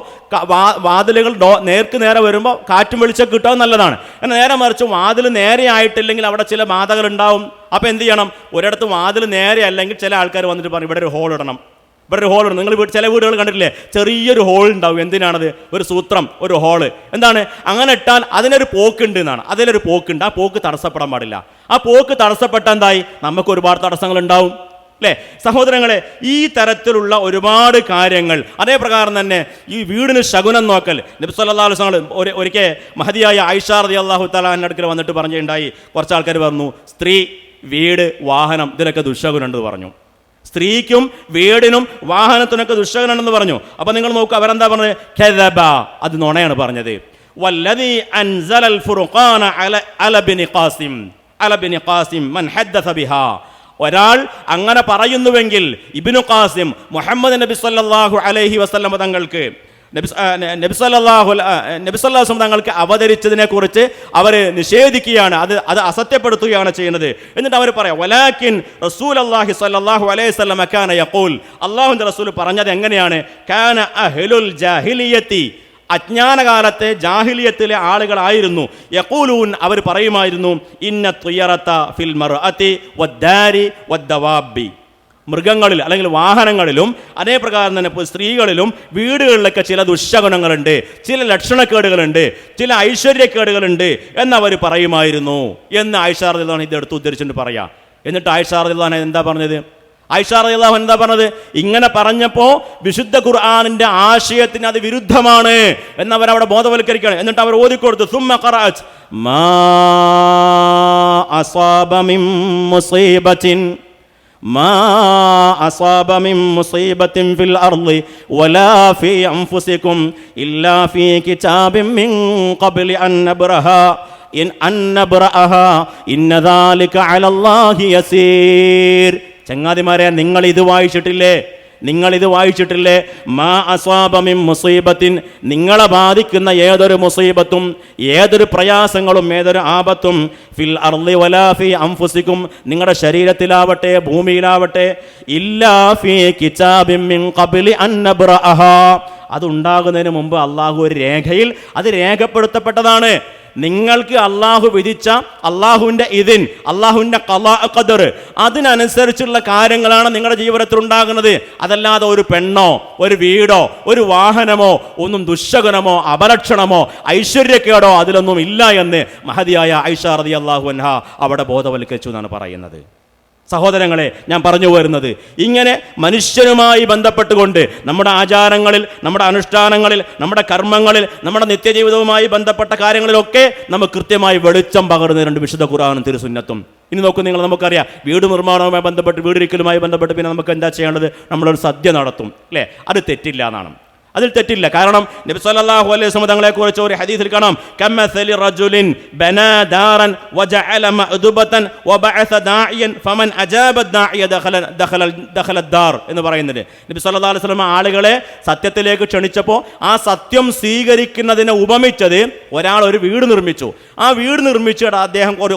വാതിലുകൾ ഡോ നേർക്ക് നേരെ വരുമ്പോൾ കാറ്റും വെളിച്ചം കിട്ടാൻ നല്ലതാണ്. എന്നാൽ നേരെ മറിച്ച് വാതിൽ നേരെ ആയിട്ടില്ലെങ്കിൽ അവിടെ ചില ബാധകൾ ഉണ്ടാവും അപ്പോൾ എന്ത് ചെയ്യണം? ഒരിടത്ത് വാതിൽ നേരെ അല്ലെങ്കിൽ ചില ആൾക്കാർ വന്നിട്ട് പറയും ഇവിടെ ഒരു ഹോൾ ഇടണം. ഹോൾ ഉണ്ട്. നിങ്ങൾ ചില വീടുകൾ കണ്ടിട്ടില്ലേ? ചെറിയൊരു ഹോൾ ഉണ്ടാവും. എന്തിനാണത്? ഒരു സൂത്രം ഒരു ഹോൾ എന്താണ്? അങ്ങനെ ഇട്ടാൽ അതിനൊരു പോക്കുണ്ട് എന്നാണ്. അതിലൊരു പോക്കുണ്ട്. ആ പോക്ക് തടസ്സപ്പെടാൻ പാടില്ല. ആ പോക്ക് തടസ്സപ്പെട്ട എന്തായി? നമുക്ക് ഒരുപാട് തടസ്സങ്ങൾ ഉണ്ടാവും. അല്ലേ? സഹോദരങ്ങളെ ഈ തരത്തിലുള്ള ഒരുപാട് കാര്യങ്ങൾ അതേ പ്രകാരം തന്നെ ഈ വീടിന് ശകുനം നോക്കൽ. നബ്സല്ലാസ്ങ്ങൾ ഒരു ഒരിക്കൽ മഹതിയായ ഐഷാർദി അള്ളാഹു തലാന്റെ അടുക്കൽ വന്നിട്ട് പറഞ്ഞിട്ടുണ്ടായി. കുറച്ച് ആൾക്കാർ പറഞ്ഞു സ്ത്രീ വീട് വാഹനം ഇതിലൊക്കെ ദുശകുനുണ്ടെന്ന് പറഞ്ഞു. സ്ത്രീക്കും വീടിനും വാഹനത്തിനൊക്കെ ദുഷ്ടകനാണെന്ന് പറഞ്ഞു. അപ്പോൾ നിങ്ങൾ നോക്കുക അവരെന്താ പറഞ്ഞത്? കെദബ. അത് നുണയാണ് പറഞ്ഞത്. വല്ലദീ അൻസലൽ ഫുർഖാന അല അലബിനി ഖാസിം. അലബിനി ഖാസിം മൻ ഹദ്ദസ ബിഹാ. ഒരാൾ അങ്ങനെ പറയുന്നുവെങ്കിൽ ഇബിനു ഖാസിം മുഹമ്മദ് നബി സല്ലല്ലാഹു അലൈഹി വസല്ലം തങ്ങൾക്ക് നബി സ- ആ, ന- നബി സല്ലല്ലാഹു നബി സല്ലല്ലാഹു അലൈഹി വസല്ലം തങ്ങൾക്ക് അവതരിച്ചതിനെ കുറിച്ച് അവർ നിഷേധിക്കുകയാണ്. അത് അത് അസത്യപ്പെടുത്തുകയാണ് ചെയ്യുന്നത്. എന്നിട്ട് അവർ പറയാം വലാക്കിൻ റസൂൽ അള്ളാഹി സല്ലല്ലാഹു അലൈഹി വസല്ലം കാന യഖൂൽ. അള്ളാഹുവിന്റെ റസൂൽ പറഞ്ഞത് എങ്ങനെയാണ്? കാന അഹ്ലുൽ ജാഹിലിയത്തി. അജ്ഞാനകാലത്തെ ജാഹിലിയത്തിലെ ആളുകളായിരുന്നു. യഖൂലൂൻ അവർ പറയുമായിരുന്നു ഇന്ന തുയറത്ത ഫിൽ അതി വദ്ദാരി വദ്ദവാബി മൃഗങ്ങളിൽ അല്ലെങ്കിൽ വാഹനങ്ങളിലും അതേപ്രകാരം തന്നെ സ്ത്രീകളിലും വീടുകളിലൊക്കെ ചില ദുശഗുണങ്ങളുണ്ട് ചില ലക്ഷണക്കേടുകളുണ്ട് ചില ഐശ്വര്യക്കേടുകളുണ്ട് എന്നവർ പറയുമായിരുന്നു എന്ന് ആയിഷാർദിലാണ് ഇത് എടുത്ത് ഉദ്ധരിച്ചിട്ട് പറയാം. എന്നിട്ട് ആയിഷാർദിലാണ് എന്താ പറഞ്ഞത്? ആയിഷാർദില്ലാഹു എന്താ പറഞ്ഞത്? ഇങ്ങനെ പറഞ്ഞപ്പോൾ വിശുദ്ധ ഖുർആാനിന്റെ ആശയത്തിന് അത് വിരുദ്ധമാണ് എന്നവരവിടെ ബോധവൽക്കരിക്കുകയാണ്. എന്നിട്ട് അവർ ഓതിക്കൊടുത്തു സുമ ഖറാജ് മാ അസാബമിം മുസീബത്തിൻ ما أصاب من مصيبة في الأرض ولا في أنفسكم إلا في كتاب من قبل أن نبرها إن أن نبرأها إن ذلك على الله يسير ചങ്ങാതിമാരെ നിങ്ങൾ ഇത് വായിച്ചിട്ടില്ലേ നിങ്ങൾ ഇത് വായിച്ചിട്ടില്ലേ? മാ അസ്വാബമിൻ മുസീബത്തിൻ. നിങ്ങളെ ബാധിക്കുന്ന ഏതൊരു മുസീബത്തും ഏതൊരു പ്രയാസങ്ങളും ഏതൊരു ആപത്തും ഫിൽ അർലി വലാഫി അംഫുസിക്കും നിങ്ങളുടെ ശരീരത്തിലാവട്ടെ ഭൂമിയിലാവട്ടെ ഇല്ലാ ഫി കിതാബിൻ അൻ നബ്റഅഹാ. അതുണ്ടാകുന്നതിന് മുമ്പ് അള്ളാഹു ഒരു രേഖയിൽ അത് രേഖപ്പെടുത്തപ്പെട്ടതാണ്. നിങ്ങൾക്ക് അള്ളാഹു വിധിച്ച അള്ളാഹുവിന്റെ ഇതിൻ അള്ളാഹുവിന്റെ കലാ ഖദർ അതിനനുസരിച്ചുള്ള കാര്യങ്ങളാണ് നിങ്ങളുടെ ജീവിതത്തിൽ ഉണ്ടാകുന്നത്. അതല്ലാതെ ഒരു പെണ്ണോ ഒരു വീടോ ഒരു വാഹനമോ ഒന്നും ദുശകനമോ അപലക്ഷണമോ ഐശ്വര്യക്കേടോ അതിലൊന്നും ഇല്ല എന്ന് മഹതിയായ ഐഷാറതി അള്ളാഹു അൻഹ അവിടെ ബോധവൽക്കരിച്ചു എന്നാണ് പറയുന്നത്. സഹോദരങ്ങളെ ഞാൻ പറഞ്ഞു വരുന്നത് ഇങ്ങനെ മനുഷ്യനുമായി ബന്ധപ്പെട്ടുകൊണ്ട് നമ്മുടെ ആചാരങ്ങളിൽ നമ്മുടെ അനുഷ്ഠാനങ്ങളിൽ നമ്മുടെ കർമ്മങ്ങളിൽ നമ്മുടെ നിത്യജീവിതവുമായി ബന്ധപ്പെട്ട കാര്യങ്ങളിലൊക്കെ നമുക്ക് കൃത്യമായി വെളിച്ചം പകർന്ന് രണ്ട് വിശുദ്ധ ഖുറാനും തിരുസുന്നത്തും. ഇനി നോക്കൂ നിങ്ങൾ നമുക്കറിയാം വീട് നിർമ്മാണവുമായി ബന്ധപ്പെട്ട് വീടിരിക്കലുമായി ബന്ധപ്പെട്ട് പിന്നെ നമുക്ക് എന്താ ചെയ്യേണ്ടത്? നമ്മളൊരു സദ്യ നടത്തും അല്ലേ? അത് തെറ്റില്ല എന്നാണ്. അതിൽ തെറ്റില്ല. കാരണം നബി സല്ലല്ലാഹു അലൈഹി വസല്ലം തങ്ങളെ കുറിച്ച് ഒരു ഹദീസിൽ കാണാം. കമ്മസലി റജുലിൻ ബനാ ദാറൻ വജഅല മഅദുബതൻ വബഅസ ദാഇയൻ ഫമൻ അജാബ ദാഇയ ദഖല ദഖല ദഖല ദാർ എന്ന് പറയുന്നത്. നബി സല്ലല്ലാഹു അലൈഹി വസല്ലം ആളുകളെ സത്യത്തിലേക്ക് ക്ഷണിച്ചപ്പോൾ ആ സത്യം സ്വീകരിക്കുന്നതിനെ ഉപമിച്ചത് ഒരാൾ ഒരു വീട് നിർമ്മിച്ചു. ആ വീട് നിർമ്മിച്ചിട്ട് അദ്ദേഹം ഒരു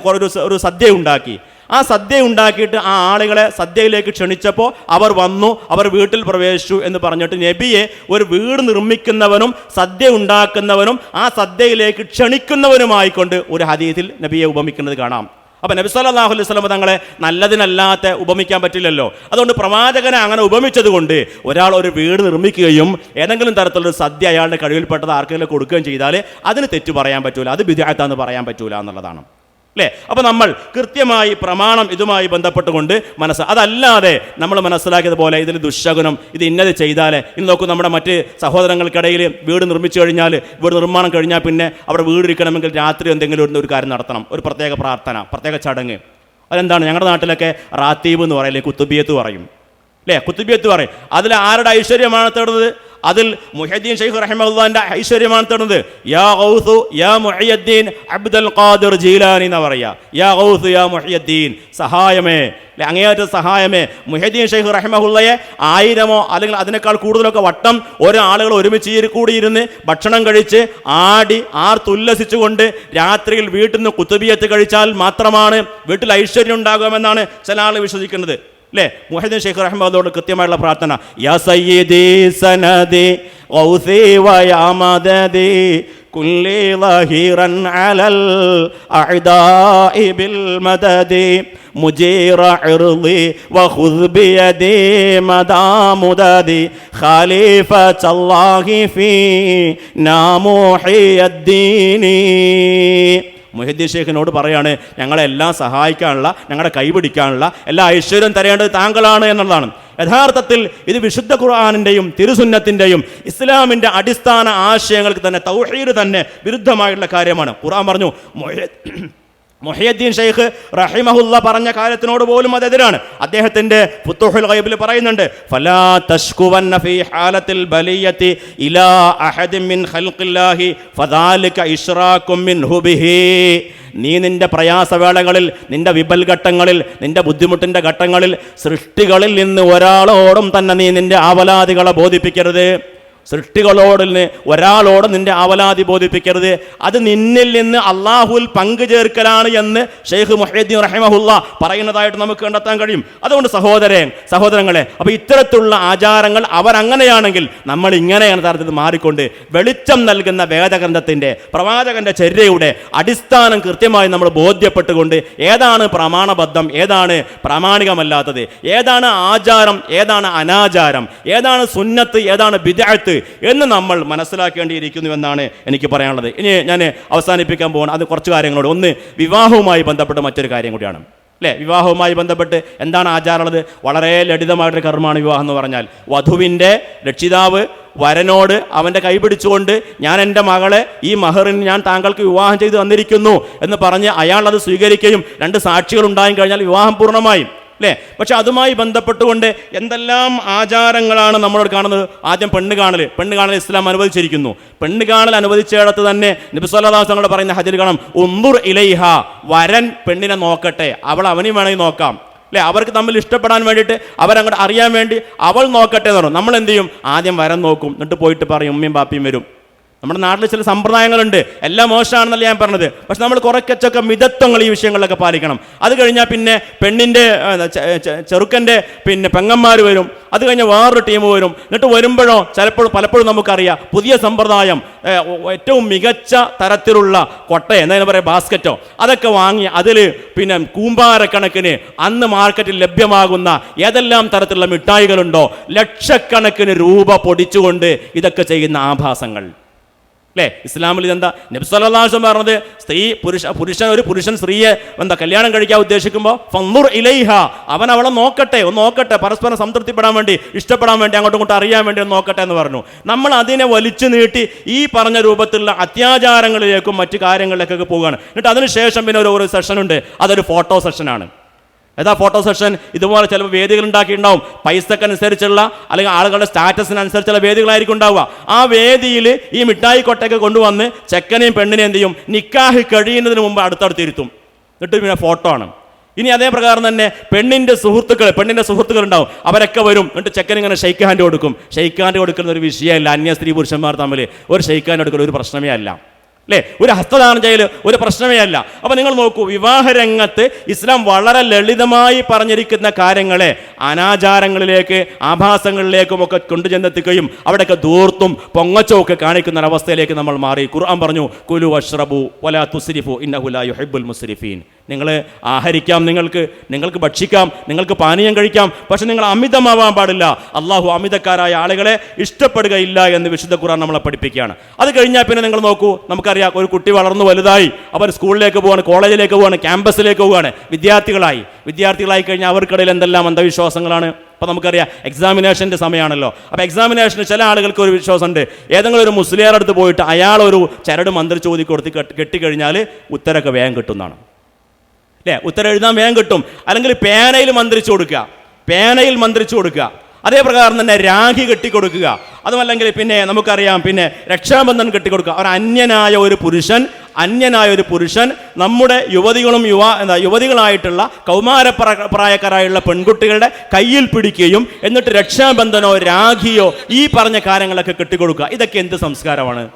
ഒരു സദ്യ ഉണ്ടാക്കി. ആ സദ്യ ഉണ്ടാക്കിയിട്ട് ആ ആളുകളെ സദ്യയിലേക്ക് ക്ഷണിച്ചപ്പോൾ അവർ വന്നു അവർ വീട്ടിൽ പ്രവേശിച്ചു എന്ന് പറഞ്ഞിട്ട് നബിയെ ഒരു വീട് നിർമ്മിക്കുന്നവനും സദ്യ ഉണ്ടാക്കുന്നവനും ആ സദ്യയിലേക്ക് ക്ഷണിക്കുന്നവനുമായിക്കൊണ്ട് ഒരു ഹദീസിൽ നബിയെ ഉപമിക്കുന്നത് കാണാം. അപ്പൊ നബി സല്ലല്ലാഹു അലൈഹി വസല്ലം തങ്ങളെ നല്ലതിനല്ലാത്ത ഉപമിക്കാൻ പറ്റില്ലല്ലോ. അതുകൊണ്ട് പ്രവാചകനെ അങ്ങനെ ഉപമിച്ചത് കൊണ്ട് ഒരാൾ ഒരു വീട് നിർമ്മിക്കുകയും ഏതെങ്കിലും തരത്തിലുള്ള സദ്യ അയാളുടെ കഴിവിൽപ്പെട്ടത് ആർക്കെങ്കിലും കൊടുക്കുകയും ചെയ്താൽ അതിന് തെറ്റ് പറയാൻ പറ്റൂല അത് വിദ്യാർത്ഥാന്ന് പറയാൻ പറ്റൂല എന്നുള്ളതാണ്. അല്ലേ അപ്പോൾ നമ്മൾ കൃത്യമായി പ്രമാണം ഇതുമായി ബന്ധപ്പെട്ടുകൊണ്ട് മനസ്സ് അതല്ലാതെ നമ്മൾ മനസ്സിലാക്കിയതുപോലെ ഇതിൽ ദുശകുനം ഇത് ഇന്നത് ചെയ്താലേ ഇന്ന് നോക്കൂ നമ്മുടെ മറ്റ് സഹോദരങ്ങൾക്കിടയിൽ വീട് നിർമ്മിച്ചു കഴിഞ്ഞാൽ വീട് നിർമ്മാണം കഴിഞ്ഞാൽ പിന്നെ അവിടെ വീട് ഇരിക്കണമെങ്കിൽ രാത്രി എന്തെങ്കിലും ഒരു- കാര്യം നടത്തണം. ഒരു പ്രത്യേക പ്രാർത്ഥന പ്രത്യേക ചടങ്ങ്. അതെന്താണ്? ഞങ്ങളുടെ നാട്ടിലൊക്കെ റാത്തീബ് എന്ന് പറയും അല്ലെങ്കിൽ കുത്തുബിയത്ത് പറയും. അല്ലേ കുത്തുബിയത്ത് പറയും. അതിൽ ആരുടെ ഐശ്വര്യമാണ് തേടുന്നത്? അതിൽ മുഹദ്ദീൻ ഷെയ്ഖ് റഹിമുള്ളാന്റെ ഐശ്വര്യമാണ് തരുന്നത്. യാ ഗൗസു യാ മുഹയ്യദ്ദീൻ അബ്ദുൽ ഖാദിർ ജീലാനി എന്ന് പറയാ. യാ ഗൗസു യാ മുഹയ്യദ്ദീൻ സഹായമേ. അങ്ങേയറ്റ സഹായമേ. മുഹദ്ദീൻ ഷെയ്ഖ് റഹ്മഹുള്ളയെ ആയിരമോ അല്ലെങ്കിൽ അതിനേക്കാൾ കൂടുതലൊക്കെ വട്ടം ഓരോ ആളുകൾ ഒരുമിച്ച് കൂടിയിരുന്ന് ഭക്ഷണം കഴിച്ച് ആടി ആർത്തുല്ലസിച്ചുകൊണ്ട് രാത്രിയിൽ വീട്ടിൽ നിന്ന് കുത്തുബിയത്ത് കഴിച്ചാൽ മാത്രമാണ് വീട്ടിൽ ഐശ്വര്യം ഉണ്ടാകുമെന്നാണ് ചില ആൾ വിശ്വസിക്കുന്നത്. അല്ലേ മുഹദ്ദീൻ ഷെയ്ഖ് റഹ്മദോട് കൃത്യമായുള്ള പ്രാർത്ഥന. യാ സയ്യിദി സനദി ഗൗസി വയാ മദദി കുല്ലി അലൽ അഅദാഇ മദദി മുജീറ ഇർളി വഖുദ് ബിയദി മദാ മുദദി ഖലീഫത്തല്ലാഹി ഫീ നാമുഹിയദ്ദീനി മുഹദ്ദീൻ ഷേഖിനോട് പറയാണ് ഞങ്ങളെല്ലാം സഹായിക്കാനുള്ള ഞങ്ങളുടെ കൈപിടിക്കാനുള്ള എല്ലാ ഐശ്വര്യം തരേണ്ടത് താങ്കളാണ് എന്നുള്ളതാണ്. യഥാർത്ഥത്തിൽ ഇത് വിശുദ്ധ ഖുർആാനിന്റെയും തിരുസുന്നത്തിന്റെയും ഇസ്ലാമിന്റെ അടിസ്ഥാന ആശയങ്ങൾക്ക് തന്നെ തൗഹീദ് തന്നെ വിരുദ്ധമായിട്ടുള്ള കാര്യമാണ്. ഖുർആൻ പറഞ്ഞു "മുഹ- മൊഹിയദ്ദീൻ ഷെയ്ഖ് റഹിമഹുല്ല പറഞ്ഞ കാര്യത്തിനോട് പോലും അതെതിരാണ് അദ്ദേഹത്തിന്റെ ഫുത്തുഹുൽ ഗൈബിൽ പറയുന്നുണ്ട് ഫലാ തഷ്കുവന്ന ഫീ ഹാലത്തിൽ ബലിയത്തി ഇലാ അഹദിൻ മിൻ ഖൽഖില്ലാഹി ഫദാലിക ഇശ്റാക്കും മിൻഹു ബിഹി. നീ നിന്റെ പ്രയാസവേളകളിൽ നിന്റെ വിപൽഘട്ടങ്ങളിൽ നിന്റെ ബുദ്ധിമുട്ടിന്റെ ഘട്ടങ്ങളിൽ സൃഷ്ടികളിൽ നിന്ന് ഒരാളോടും തന്നെ നീ നിന്റെ ആവലാദികളെ ബോധിപ്പിക്കരുത്. സൃഷ്ടികളോട് ഒരാളോട് നിന്റെ അവലാതി ബോധിപ്പിക്കരുത്. അത് നിന്നിൽ നിന്ന് അള്ളാഹുൽ പങ്കു ചേർക്കലാണ് എന്ന് ഷെയ്ഖ് മൊഹീദ്ദീൻ റഹിമഹുല്ല പറയുന്നതായിട്ട് നമുക്ക് കണ്ടെത്താൻ കഴിയും. അതുകൊണ്ട് സഹോദരേ സഹോദരങ്ങളെ അപ്പോൾ ഇത്തരത്തിലുള്ള ആചാരങ്ങൾ അവർ അങ്ങനെയാണെങ്കിൽ നമ്മൾ ഇങ്ങനെയാണ് തരത്തിൽ മാറിക്കൊണ്ട് വെളിച്ചം നൽകുന്ന വേദഗ്രന്ഥത്തിന്റെ പ്രവാചകന്റെ ചര്യയുടെ അടിസ്ഥാനം കൃത്യമായി നമ്മൾ ബോധ്യപ്പെട്ടുകൊണ്ട് ഏതാണ് പ്രമാണബദ്ധം ഏതാണ് പ്രാമാണികമല്ലാത്തത് ഏതാണ് ആചാരം ഏതാണ് അനാചാരം ഏതാണ് സുന്നത്ത് ഏതാണ് ബിദഅത്ത് എന്ന് നമ്മൾ മനസ്സിലാക്കേണ്ടിയിരിക്കുന്നു എന്നാണ് എനിക്ക് പറയാനുള്ളത്. ഇനി ഞാൻ അവസാനിപ്പിക്കാൻ പോകണം അത് കുറച്ച് കാര്യങ്ങളോട്. ഒന്ന് വിവാഹവുമായി ബന്ധപ്പെട്ട മറ്റൊരു കാര്യം കൂടിയാണ്. അല്ലേ? വിവാഹവുമായി ബന്ധപ്പെട്ട് എന്താണ് ആചാരമുള്ളത്? വളരെ ലളിതമായിട്ടൊരു കർമ്മമാണ് വിവാഹം എന്ന് പറഞ്ഞാൽ വധുവിന്റെ രക്ഷിതാവ് വരനോട് അവന്റെ കൈപിടിച്ചുകൊണ്ട് ഞാൻ എന്റെ മകളെ ഈ മഹറിന് ഞാൻ താങ്കൾക്ക് വിവാഹം ചെയ്തു തന്നിരിക്കുന്നു എന്ന് പറഞ്ഞ് അയാൾ അത് സ്വീകരിക്കുകയും രണ്ട് സാക്ഷികൾ ഉണ്ടായി കഴിഞ്ഞാൽ വിവാഹം പൂർണമായും. അല്ലേ? പക്ഷെ അതുമായി ബന്ധപ്പെട്ടുകൊണ്ട് എന്തെല്ലാം ആചാരങ്ങളാണ് നമ്മളോട് കാണുന്നത്? ആദ്യം പെണ്ണ് കാണൽ പെണ്ണ് കാണൽ ഇസ്ലാം അനുവദിച്ചിരിക്കുന്നു. പെണ്ണ് കാണൽ അനുവദിച്ചിടത്ത് തന്നെ നബിസ്വല്ലാസ്ങ്ങളോട് പറയുന്ന ഹജിൽ കാണാം. ഉന്തുർ ഇലൈഹ. വരൻ പെണ്ണിനെ നോക്കട്ടെ. അവൾ അവനെയും വേണമെങ്കിൽ നോക്കാം. അല്ലേ? അവർക്ക് തമ്മിൽ ഇഷ്ടപ്പെടാൻ വേണ്ടിയിട്ട് അവരങ്ങോട്ട് അറിയാൻ വേണ്ടി അവൾ നോക്കട്ടെ എന്ന് പറഞ്ഞു. നമ്മൾ എന്ത് ചെയ്യും? ആദ്യം വരം നോക്കും. എന്നിട്ട് പോയിട്ട് പറയും ഉമ്മയും ബാപ്പിയും വരും. നമ്മുടെ നാട്ടിൽ ചില സമ്പ്രദായങ്ങളുണ്ട്. എല്ലാം മോശമാണെന്നല്ല ഞാൻ പറഞ്ഞത്. പക്ഷെ നമ്മൾ കുറക്കച്ചൊക്കെ മിതത്വങ്ങൾ ഈ വിഷയങ്ങളിലൊക്കെ പാലിക്കണം. അത് കഴിഞ്ഞാൽ പിന്നെ പെണ്ണിന്റെ ചെറുക്കന്റെ പിന്നെ പെങ്ങന്മാർ വരും. അത് കഴിഞ്ഞ് വേറൊരു ടീം വരും. എന്നിട്ട് വരുമ്പോഴോ ചിലപ്പോൾ പലപ്പോഴും നമുക്കറിയാം പുതിയ സമ്പ്രദായം ഏറ്റവും മികച്ച തരത്തിലുള്ള കൊട്ട എന്താ പറയുക ബാസ്ക്കറ്റോ അതൊക്കെ വാങ്ങി അതിൽ പിന്നെ കൂമ്പാരക്കണക്കിന് അന്ന് മാർക്കറ്റിൽ ലഭ്യമാകുന്ന ഏതെല്ലാം തരത്തിലുള്ള മിഠായികളുണ്ടോ ലക്ഷക്കണക്കിന് രൂപ പൊടിച്ചുകൊണ്ട് ഇതൊക്കെ ചെയ്യുന്ന ആഭാസങ്ങൾ. അല്ലേ ഇസ്ലാമിൽ ഇതെന്താ? നബ്സല്ലാസം പറഞ്ഞത് സ്ത്രീ പുരുഷ പുരുഷൻ ഒരു പുരുഷൻ സ്ത്രീയെ എന്താ കല്യാണം കഴിക്കാൻ ഉദ്ദേശിക്കുമ്പോൾ ഫന്നുർ ഇലൈഹ അവൻ അവളെ നോക്കട്ടെ ഒന്ന് നോക്കട്ടെ പരസ്പരം സംതൃപ്തിപ്പെടാൻ വേണ്ടി ഇഷ്ടപ്പെടാൻ വേണ്ടി അങ്ങോട്ടും ഇങ്ങോട്ടും അറിയാൻ വേണ്ടി ഒന്ന് നോക്കട്ടെ എന്ന് പറഞ്ഞു. നമ്മൾ അതിനെ വലിച്ചു നീട്ടി ഈ പറഞ്ഞ രൂപത്തിലുള്ള അത്യാചാരങ്ങളിലേക്കും മറ്റു കാര്യങ്ങളിലേക്കൊക്കെ പോവുകയാണ്. എന്നിട്ട് അതിനുശേഷം പിന്നെ ഒരു ഒരു ഉണ്ട്. അതൊരു ഫോട്ടോ സെഷനാണ് ഏതാ ഫോട്ടോ സെഷൻ ഇതുപോലെ ചിലപ്പോൾ വേദികൾ ഉണ്ടാക്കിയിട്ടുണ്ടാവും. പൈസക്കനുസരിച്ചുള്ള അല്ലെങ്കിൽ ആളുകളുടെ സ്റ്റാറ്റസിനനുസരിച്ചുള്ള വേദികളായിരിക്കും ഉണ്ടാവുക. ആ വേദിയിൽ ഈ മിഠായി കൊട്ടയൊക്കെ കൊണ്ടുവന്ന് ചെക്കനെയും പെണ്ണിനെയും എന്ത് ചെയ്യും? നിക്കാഹ് കഴിയുന്നതിന് മുമ്പ് അടുത്തടുത്തിരുത്തും എന്നിട്ട് പിന്നെ ഫോട്ടോ ആണ്. ഇനി അതേ പ്രകാരം തന്നെ പെണ്ണിന്റെ സുഹൃത്തുക്കൾ പെണ്ണിന്റെ സുഹൃത്തുക്കൾ ഉണ്ടാവും. അവരൊക്കെ വരും. എന്നിട്ട് ചെക്കൻ ഇങ്ങനെ ഷെയ്ക്ക് ഹാൻഡ് കൊടുക്കും. ഷെയ്ക്ക് ഹാൻഡ് കൊടുക്കുന്ന ഒരു വിഷയമല്ല. അന്യ സ്ത്രീ പുരുഷന്മാർ തമ്മിൽ ഒരു ഷെയ്ക്ക് ഹാൻഡ് കൊടുക്കുന്ന ഒരു പ്രശ്നമേ അല്ല. അല്ലേ ഒരു ഹസ്തദാനം ചെയ്യൽ ഒരു പ്രശ്നമേ അല്ല. അപ്പോൾ നിങ്ങൾ നോക്കൂ വിവാഹരംഗത്ത് ഇസ്ലാം വളരെ ലളിതമായി പറഞ്ഞിരിക്കുന്ന കാര്യങ്ങളെ അനാചാരങ്ങളിലേക്ക് ആഭാസങ്ങളിലേക്കും ഒക്കെ കൊണ്ടുചെന്നെത്തിക്കുകയും അവിടെയൊക്കെ ദൂർത്തും പൊങ്ങച്ചൊക്കെ കാണിക്കുന്ന ഒരവസ്ഥയിലേക്ക് നമ്മൾ മാറി. ഖുർആൻ പറഞ്ഞു കുലു അഷ്റബു വലാ തുസ്രിഫു ഇന്നഹുല യുഹിബ്ബുൽ മുസ്രിഫീൻ. നിങ്ങൾ ആഹരിക്കാം നിങ്ങൾക്ക് നിങ്ങൾക്ക് ഭക്ഷിക്കാം നിങ്ങൾക്ക് പാനീയം കഴിക്കാം പക്ഷെ നിങ്ങൾ അമിതമാവാൻ പാടില്ല. അള്ളാഹു അമിതക്കാരായ ആളുകളെ ഇഷ്ടപ്പെടുകയില്ല എന്ന് വിശുദ്ധ ഖുർആൻ നമ്മളെ പഠിപ്പിക്കുകയാണ്. അത് കഴിഞ്ഞാൽ പിന്നെ നിങ്ങൾ നോക്കൂ നമുക്കറിയാം ഒരു കുട്ടി വളർന്നു വലുതായി അവർ സ്കൂളിലേക്ക് പോവാണ് കോളേജിലേക്ക് പോവാണ് ക്യാമ്പസിലേക്ക് പോവുകയാണ് വിദ്യാർത്ഥികളായി. വിദ്യാർത്ഥികളായി കഴിഞ്ഞാൽ അവർക്കിടയിൽ എന്തെല്ലാം അന്ധവിശ്വാസങ്ങളാണ്? അപ്പോൾ നമുക്കറിയാം എക്സാമിനേഷന്റെ സമയമാണല്ലോ. അപ്പോൾ എക്സാമിനേഷന് ചില ആളുകൾക്ക് ഒരു വിശ്വാസമുണ്ട്. ഏതെങ്കിലും ഒരു മുസ്ലിയാരുടെ അടുത്ത് പോയിട്ട് അയാളൊരു ചരട് മന്ത്രി ചോദി കൊടുത്ത് കെട്ടി- കെട്ടിക്കഴിഞ്ഞാൽ ഉത്തരമൊക്കെ വേഗം കിട്ടുന്നതാണ്. അല്ലേ ഉത്തരം എഴുതാൻ വേഗം കിട്ടും. അല്ലെങ്കിൽ പേനയിൽ മന്ത്രിച്ചു കൊടുക്കുക. പേനയിൽ മന്ത്രിച്ചു കൊടുക്കുക. അതേപ്രകാരം തന്നെ രാഖി കെട്ടിക്കൊടുക്കുക. അതുമല്ലെങ്കിൽ പിന്നെ നമുക്കറിയാം പിന്നെ രക്ഷാബന്ധൻ കെട്ടിക്കൊടുക്കുക. അവർ അന്യനായ ഒരു പുരുഷൻ അന്യനായ ഒരു പുരുഷൻ നമ്മുടെ യുവതികളും യുവ എന്താ യുവതികളായിട്ടുള്ള കൗമാര പ്ര- പ്രായക്കാരായുള്ള പെൺകുട്ടികളുടെ കയ്യിൽ പിടിക്കുകയും എന്നിട്ട് രക്ഷാബന്ധനോ രാഖിയോ ഈ പറഞ്ഞ കാര്യങ്ങളൊക്കെ കെട്ടിക്കൊടുക്കുക. ഇതൊക്കെ എന്ത് സംസ്കാരമാണ്?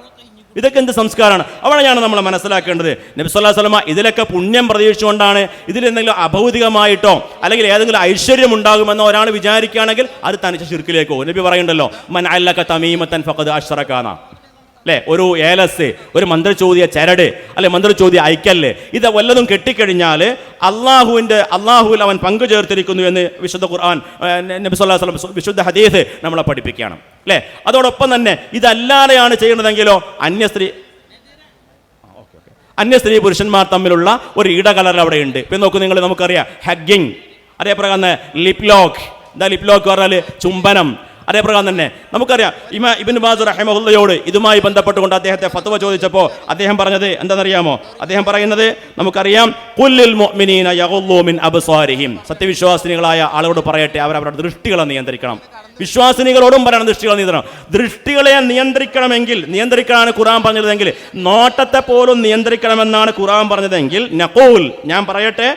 ഇതൊക്കെ എന്ത് സംസ്കാരമാണ്? അവിടെയാണ് നമ്മൾ മനസ്സിലാക്കേണ്ടത്. നബി അലൈഹി വസല്ലമ ഇതിലൊക്കെ പുണ്യം പ്രതീക്ഷിച്ചുകൊണ്ടാണ് ഇതിലെന്തെങ്കിലും അഭൗതികമായിട്ടോ അല്ലെങ്കിൽ ഏതെങ്കിലും ഐശ്വര്യം ഉണ്ടാകുമെന്നോ ഒരാൾ വിചാരിക്കുകയാണെങ്കിൽ അത് തനിച്ച ചുരുക്കിലേക്കോ നബി പറയുണ്ടല്ലോ മൻ അല്ലക തമീമത്തൻ ഫഖദ് അഷ്റകാന അല്ലേ? ഒരു ഏലസ് ഒരു മന്ത്രചോദ്യ ചരട് അല്ലെ? മന്ത്രചോദ്യ ഐക്കൽ ഇത് വല്ലതും കെട്ടിക്കഴിഞ്ഞാൽ അള്ളാഹുവിന്റെ അള്ളാഹുവിൽ അവൻ പങ്കു ചേർത്തിരിക്കുന്നു എന്ന് വിശുദ്ധ ഖുർആൻ നബി വസല്ലം വിശുദ്ധ ഹദീസ് നമ്മളെ പഠിപ്പിക്കുകയാണ്. അല്ലേ? അതോടൊപ്പം തന്നെ ഇതല്ലാതെയാണ് ചെയ്യുന്നതെങ്കിലോ അന്യ സ്ത്രീ അന്യ സ്ത്രീ പുരുഷന്മാർ തമ്മിലുള്ള ഒരു ഇടകലർ അവിടെ ഉണ്ട് ഇപ്പം നോക്കൂ നിങ്ങൾ നമുക്കറിയാം ഹഗ്ഗിങ്. അതേപ്രകാരം ലിപ്ലോക്ക്. ലിപ് ലോക്ക് എന്താ ലിപ്ലോക്ക് പറഞ്ഞാൽ ചുംബനം. അതേപ്രകാരം തന്നെ. നമുക്കറിയാം ഇമ ഇബിൻ ബാസ് റഹമഹുല്ലയോട് ഇതുമായി ബന്ധപ്പെട്ടുകൊണ്ട് അദ്ദേഹത്തെ ഫത്വ ചോദിച്ചപ്പോൾ അദ്ദേഹം പറഞ്ഞത് എന്താണെന്നറിയാമോ? അദ്ദേഹം പറയുന്നത് നമുക്കറിയാം കുല്ലിൽ മിൻ അബ്സാരിഹിം. സത്യവിശ്വാസിനികളായ ആളുകളോട് പറയട്ടെ അവർ അവരുടെ ദൃഷ്ടികളെ നിയന്ത്രിക്കണം. വിശ്വാസിനികളോടും പറയണം ദൃഷ്ടികൾ നിയന്ത്രണം ദൃഷ്ടികളെ നിയന്ത്രിക്കണമെങ്കിൽ നിയന്ത്രിക്കാനാണ് ഖുറാൻ പറഞ്ഞതെങ്കിൽ നോട്ടത്തെ പോലും നിയന്ത്രിക്കണമെന്നാണ് ഖുറാൻ പറഞ്ഞതെങ്കിൽ നഖൂൽ ഞാൻ പറയട്ടെ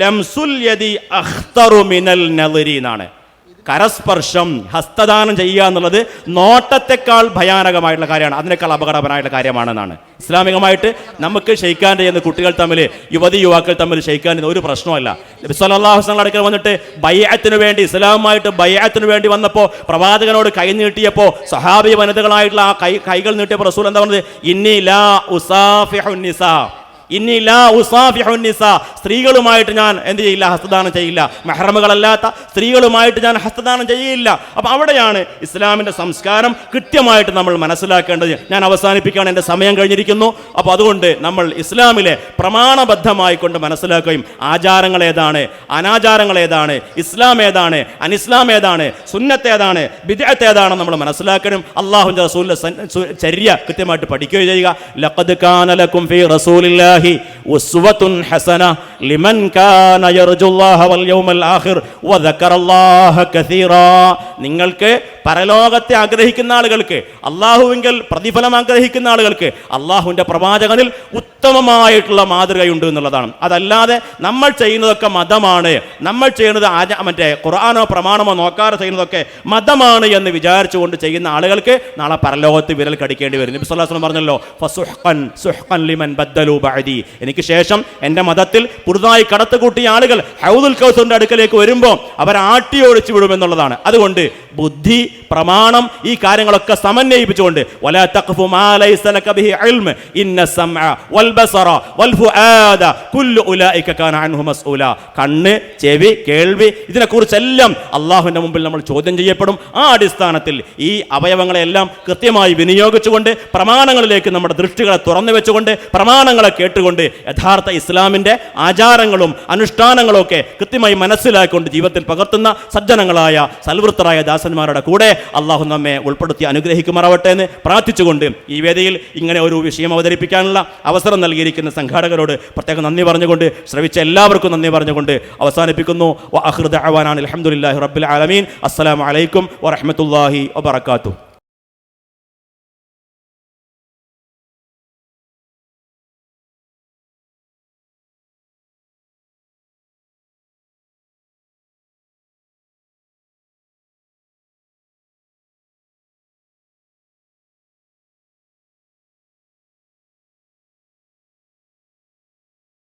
ലംസുൽ യദി അഖ്തറു മിനൽ നളിരി എന്നാണ്. കരസ്പർശം ഹസ്തദാനം ചെയ്യുക എന്നുള്ളത് നോട്ടത്തെക്കാൾ ഭയാനകമായിട്ടുള്ള കാര്യമാണ്. അതിനേക്കാൾ അപകടപരമായിട്ടുള്ള കാര്യമാണെന്നാണ്. ഇസ്ലാമികമായിട്ട് നമുക്ക് ഷെയ്ക്കാൻ ചെയ്യുന്ന കുട്ടികൾ തമ്മിൽ യുവതി യുവാക്കൾ തമ്മിൽ ഷെയ്ക്കാൻ ചെയ്യുന്ന ഒരു പ്രശ്നമല്ല. വസല്ലം അടുക്കൽ വന്നിട്ട് ബയ്യത്തിന് വേണ്ടി ഇസ്ലാമുമായിട്ട് ബയ്യത്തിന് വേണ്ടി വന്നപ്പോൾ പ്രവാചകനോട് കൈ നീട്ടിയപ്പോൾ സഹാബി വനിതകളായിട്ടുള്ള ആ കൈ കൈകൾ നീട്ടിയപ്പോൾ റസൂൽ എന്താ പറഞ്ഞത്? ഇന്നി ലാ ലാ സ്ത്രീകളുമായിട്ട് ഞാൻ എന്ത് ചെയ്യില്ല? ഹസ്തദാനം ചെയ്യില്ല. മെഹ്റമുകളല്ലാത്ത സ്ത്രീകളുമായിട്ട് ഞാൻ ഹസ്തദാനം ചെയ്യില്ല. അപ്പം അവിടെയാണ് ഇസ്ലാമിന്റെ സംസ്കാരം കൃത്യമായിട്ട് നമ്മൾ മനസ്സിലാക്കേണ്ടത്. ഞാൻ അവസാനിപ്പിക്കുകയാണ്. എന്റെ സമയം കഴിഞ്ഞിരിക്കുന്നു. അപ്പോൾ അതുകൊണ്ട് നമ്മൾ ഇസ്ലാമിലെ പ്രമാണബദ്ധമായി കൊണ്ട് മനസ്സിലാക്കുകയും ആചാരങ്ങൾ ഏതാണ് അനാചാരങ്ങൾ ഏതാണ് ഇസ്ലാം ഏതാണ് അനിസ്ലാം ഏതാണ് സുന്നത്ത് ഏതാണ് ബിദ്അത്ത് ഏതാണ് നമ്മൾ മനസ്സിലാക്കണം. അള്ളാഹുന്റെ റസൂലിന്റെ ചര്യ കൃത്യമായിട്ട് പഠിക്കുകയും ചെയ്യുക. ലഖദ് കാനലക്കും ഫി റസൂലില്ല ഉസ്വത്തുൻ ഹസന ലിമൻ നിങ്ങൾക്ക് പരലോകത്തെ ആഗ്രഹിക്കുന്ന ആളുകൾക്ക് അള്ളാഹുവിങ്കൽ പ്രതിഫലം ആഗ്രഹിക്കുന്ന ആളുകൾക്ക് അള്ളാഹുവിന്റെ പ്രവാചകനിൽ ഉത്തമമായിട്ടുള്ള മാതൃകയുണ്ട് എന്നുള്ളതാണ്. അതല്ലാതെ നമ്മൾ ചെയ്യുന്നതൊക്കെ മതമാണ്. നമ്മൾ ചെയ്യുന്നത് ആച മറ്റേ ഖുർആാനോ പ്രമാണമോ നോക്കാതെ ചെയ്യുന്നതൊക്കെ മതമാണ് എന്ന് വിചാരിച്ചുകൊണ്ട് ചെയ്യുന്ന ആളുകൾക്ക് നാളെ പരലോകത്ത് വിരൽ കടിക്കേണ്ടി വരും. നബി വസല്ലം പറഞ്ഞല്ലോ ലിമൻ ബദ്ദലു ബഅദി. എനിക്ക് ശേഷം എന്റെ മതത്തിൽ പുതുതായി കടത്തുകൂട്ടിയ ആളുകൾ ഹൗദുൽ കൗസറിന്റെ അടുക്കലേക്ക് വരുമ്പോൾ അവർ ആട്ടി ഓടിച്ചു വിടുമെന്നുള്ളതാണ് അതുകൊണ്ട് ബുദ്ധി പ്രമാണം ഈ കാര്യങ്ങളൊക്കെ സമന്വയിപ്പിച്ചുകൊണ്ട് കണ്ണ് ചെവി കേൾവി ഇതിനെക്കുറിച്ചെല്ലാം അള്ളാഹുവിന്റെ മുമ്പിൽ നമ്മൾ ചോദ്യം ചെയ്യപ്പെടും. ആ അടിസ്ഥാനത്തിൽ ഈ അവയവങ്ങളെല്ലാം കൃത്യമായി വിനിയോഗിച്ചുകൊണ്ട് പ്രമാണങ്ങളിലേക്ക് നമ്മുടെ ദൃഷ്ടികളെ തുറന്നു വെച്ചുകൊണ്ട് പ്രമാണങ്ങളെ കേട്ടുകൊണ്ട് യഥാർത്ഥ ഇസ്ലാമിന്റെ ആചാരങ്ങളും അനുഷ്ഠാനങ്ങളും ഒക്കെ കൃത്യമായി മനസ്സിലാക്കിക്കൊണ്ട് ജീവിതത്തിൽ പകർത്തുന്ന സജ്ജനങ്ങളായ സൽവൃത്തരായ ദാസന്മാരുടെ കൂടെ അള്ളാഹു നമ്മെ ഉൾപ്പെടുത്തി അനുഗ്രഹിക്കുമാറാവട്ടെ എന്ന് പ്രാർത്ഥിച്ചുകൊണ്ട് ഈ വേദിയിൽ ഇങ്ങനെ ഒരു വിഷയം അവതരിപ്പിക്കാനുള്ള അവസരം നൽകിയിരിക്കുന്ന സംഘാടകരോട് പ്രത്യേകം നന്ദി പറഞ്ഞുകൊണ്ട് ശ്രവിച്ച എല്ലാവർക്കും നന്ദി പറഞ്ഞുകൊണ്ട് അവസാനിപ്പിക്കുന്നു. അഹൃദ അവാനാണ് അലഹമുല്ലാഹി റബ്ബിൽ ആലമീൻ. അസ്സലാമു അലൈക്കും വറഹമത്തല്ലാഹി വബർക്കാത്തു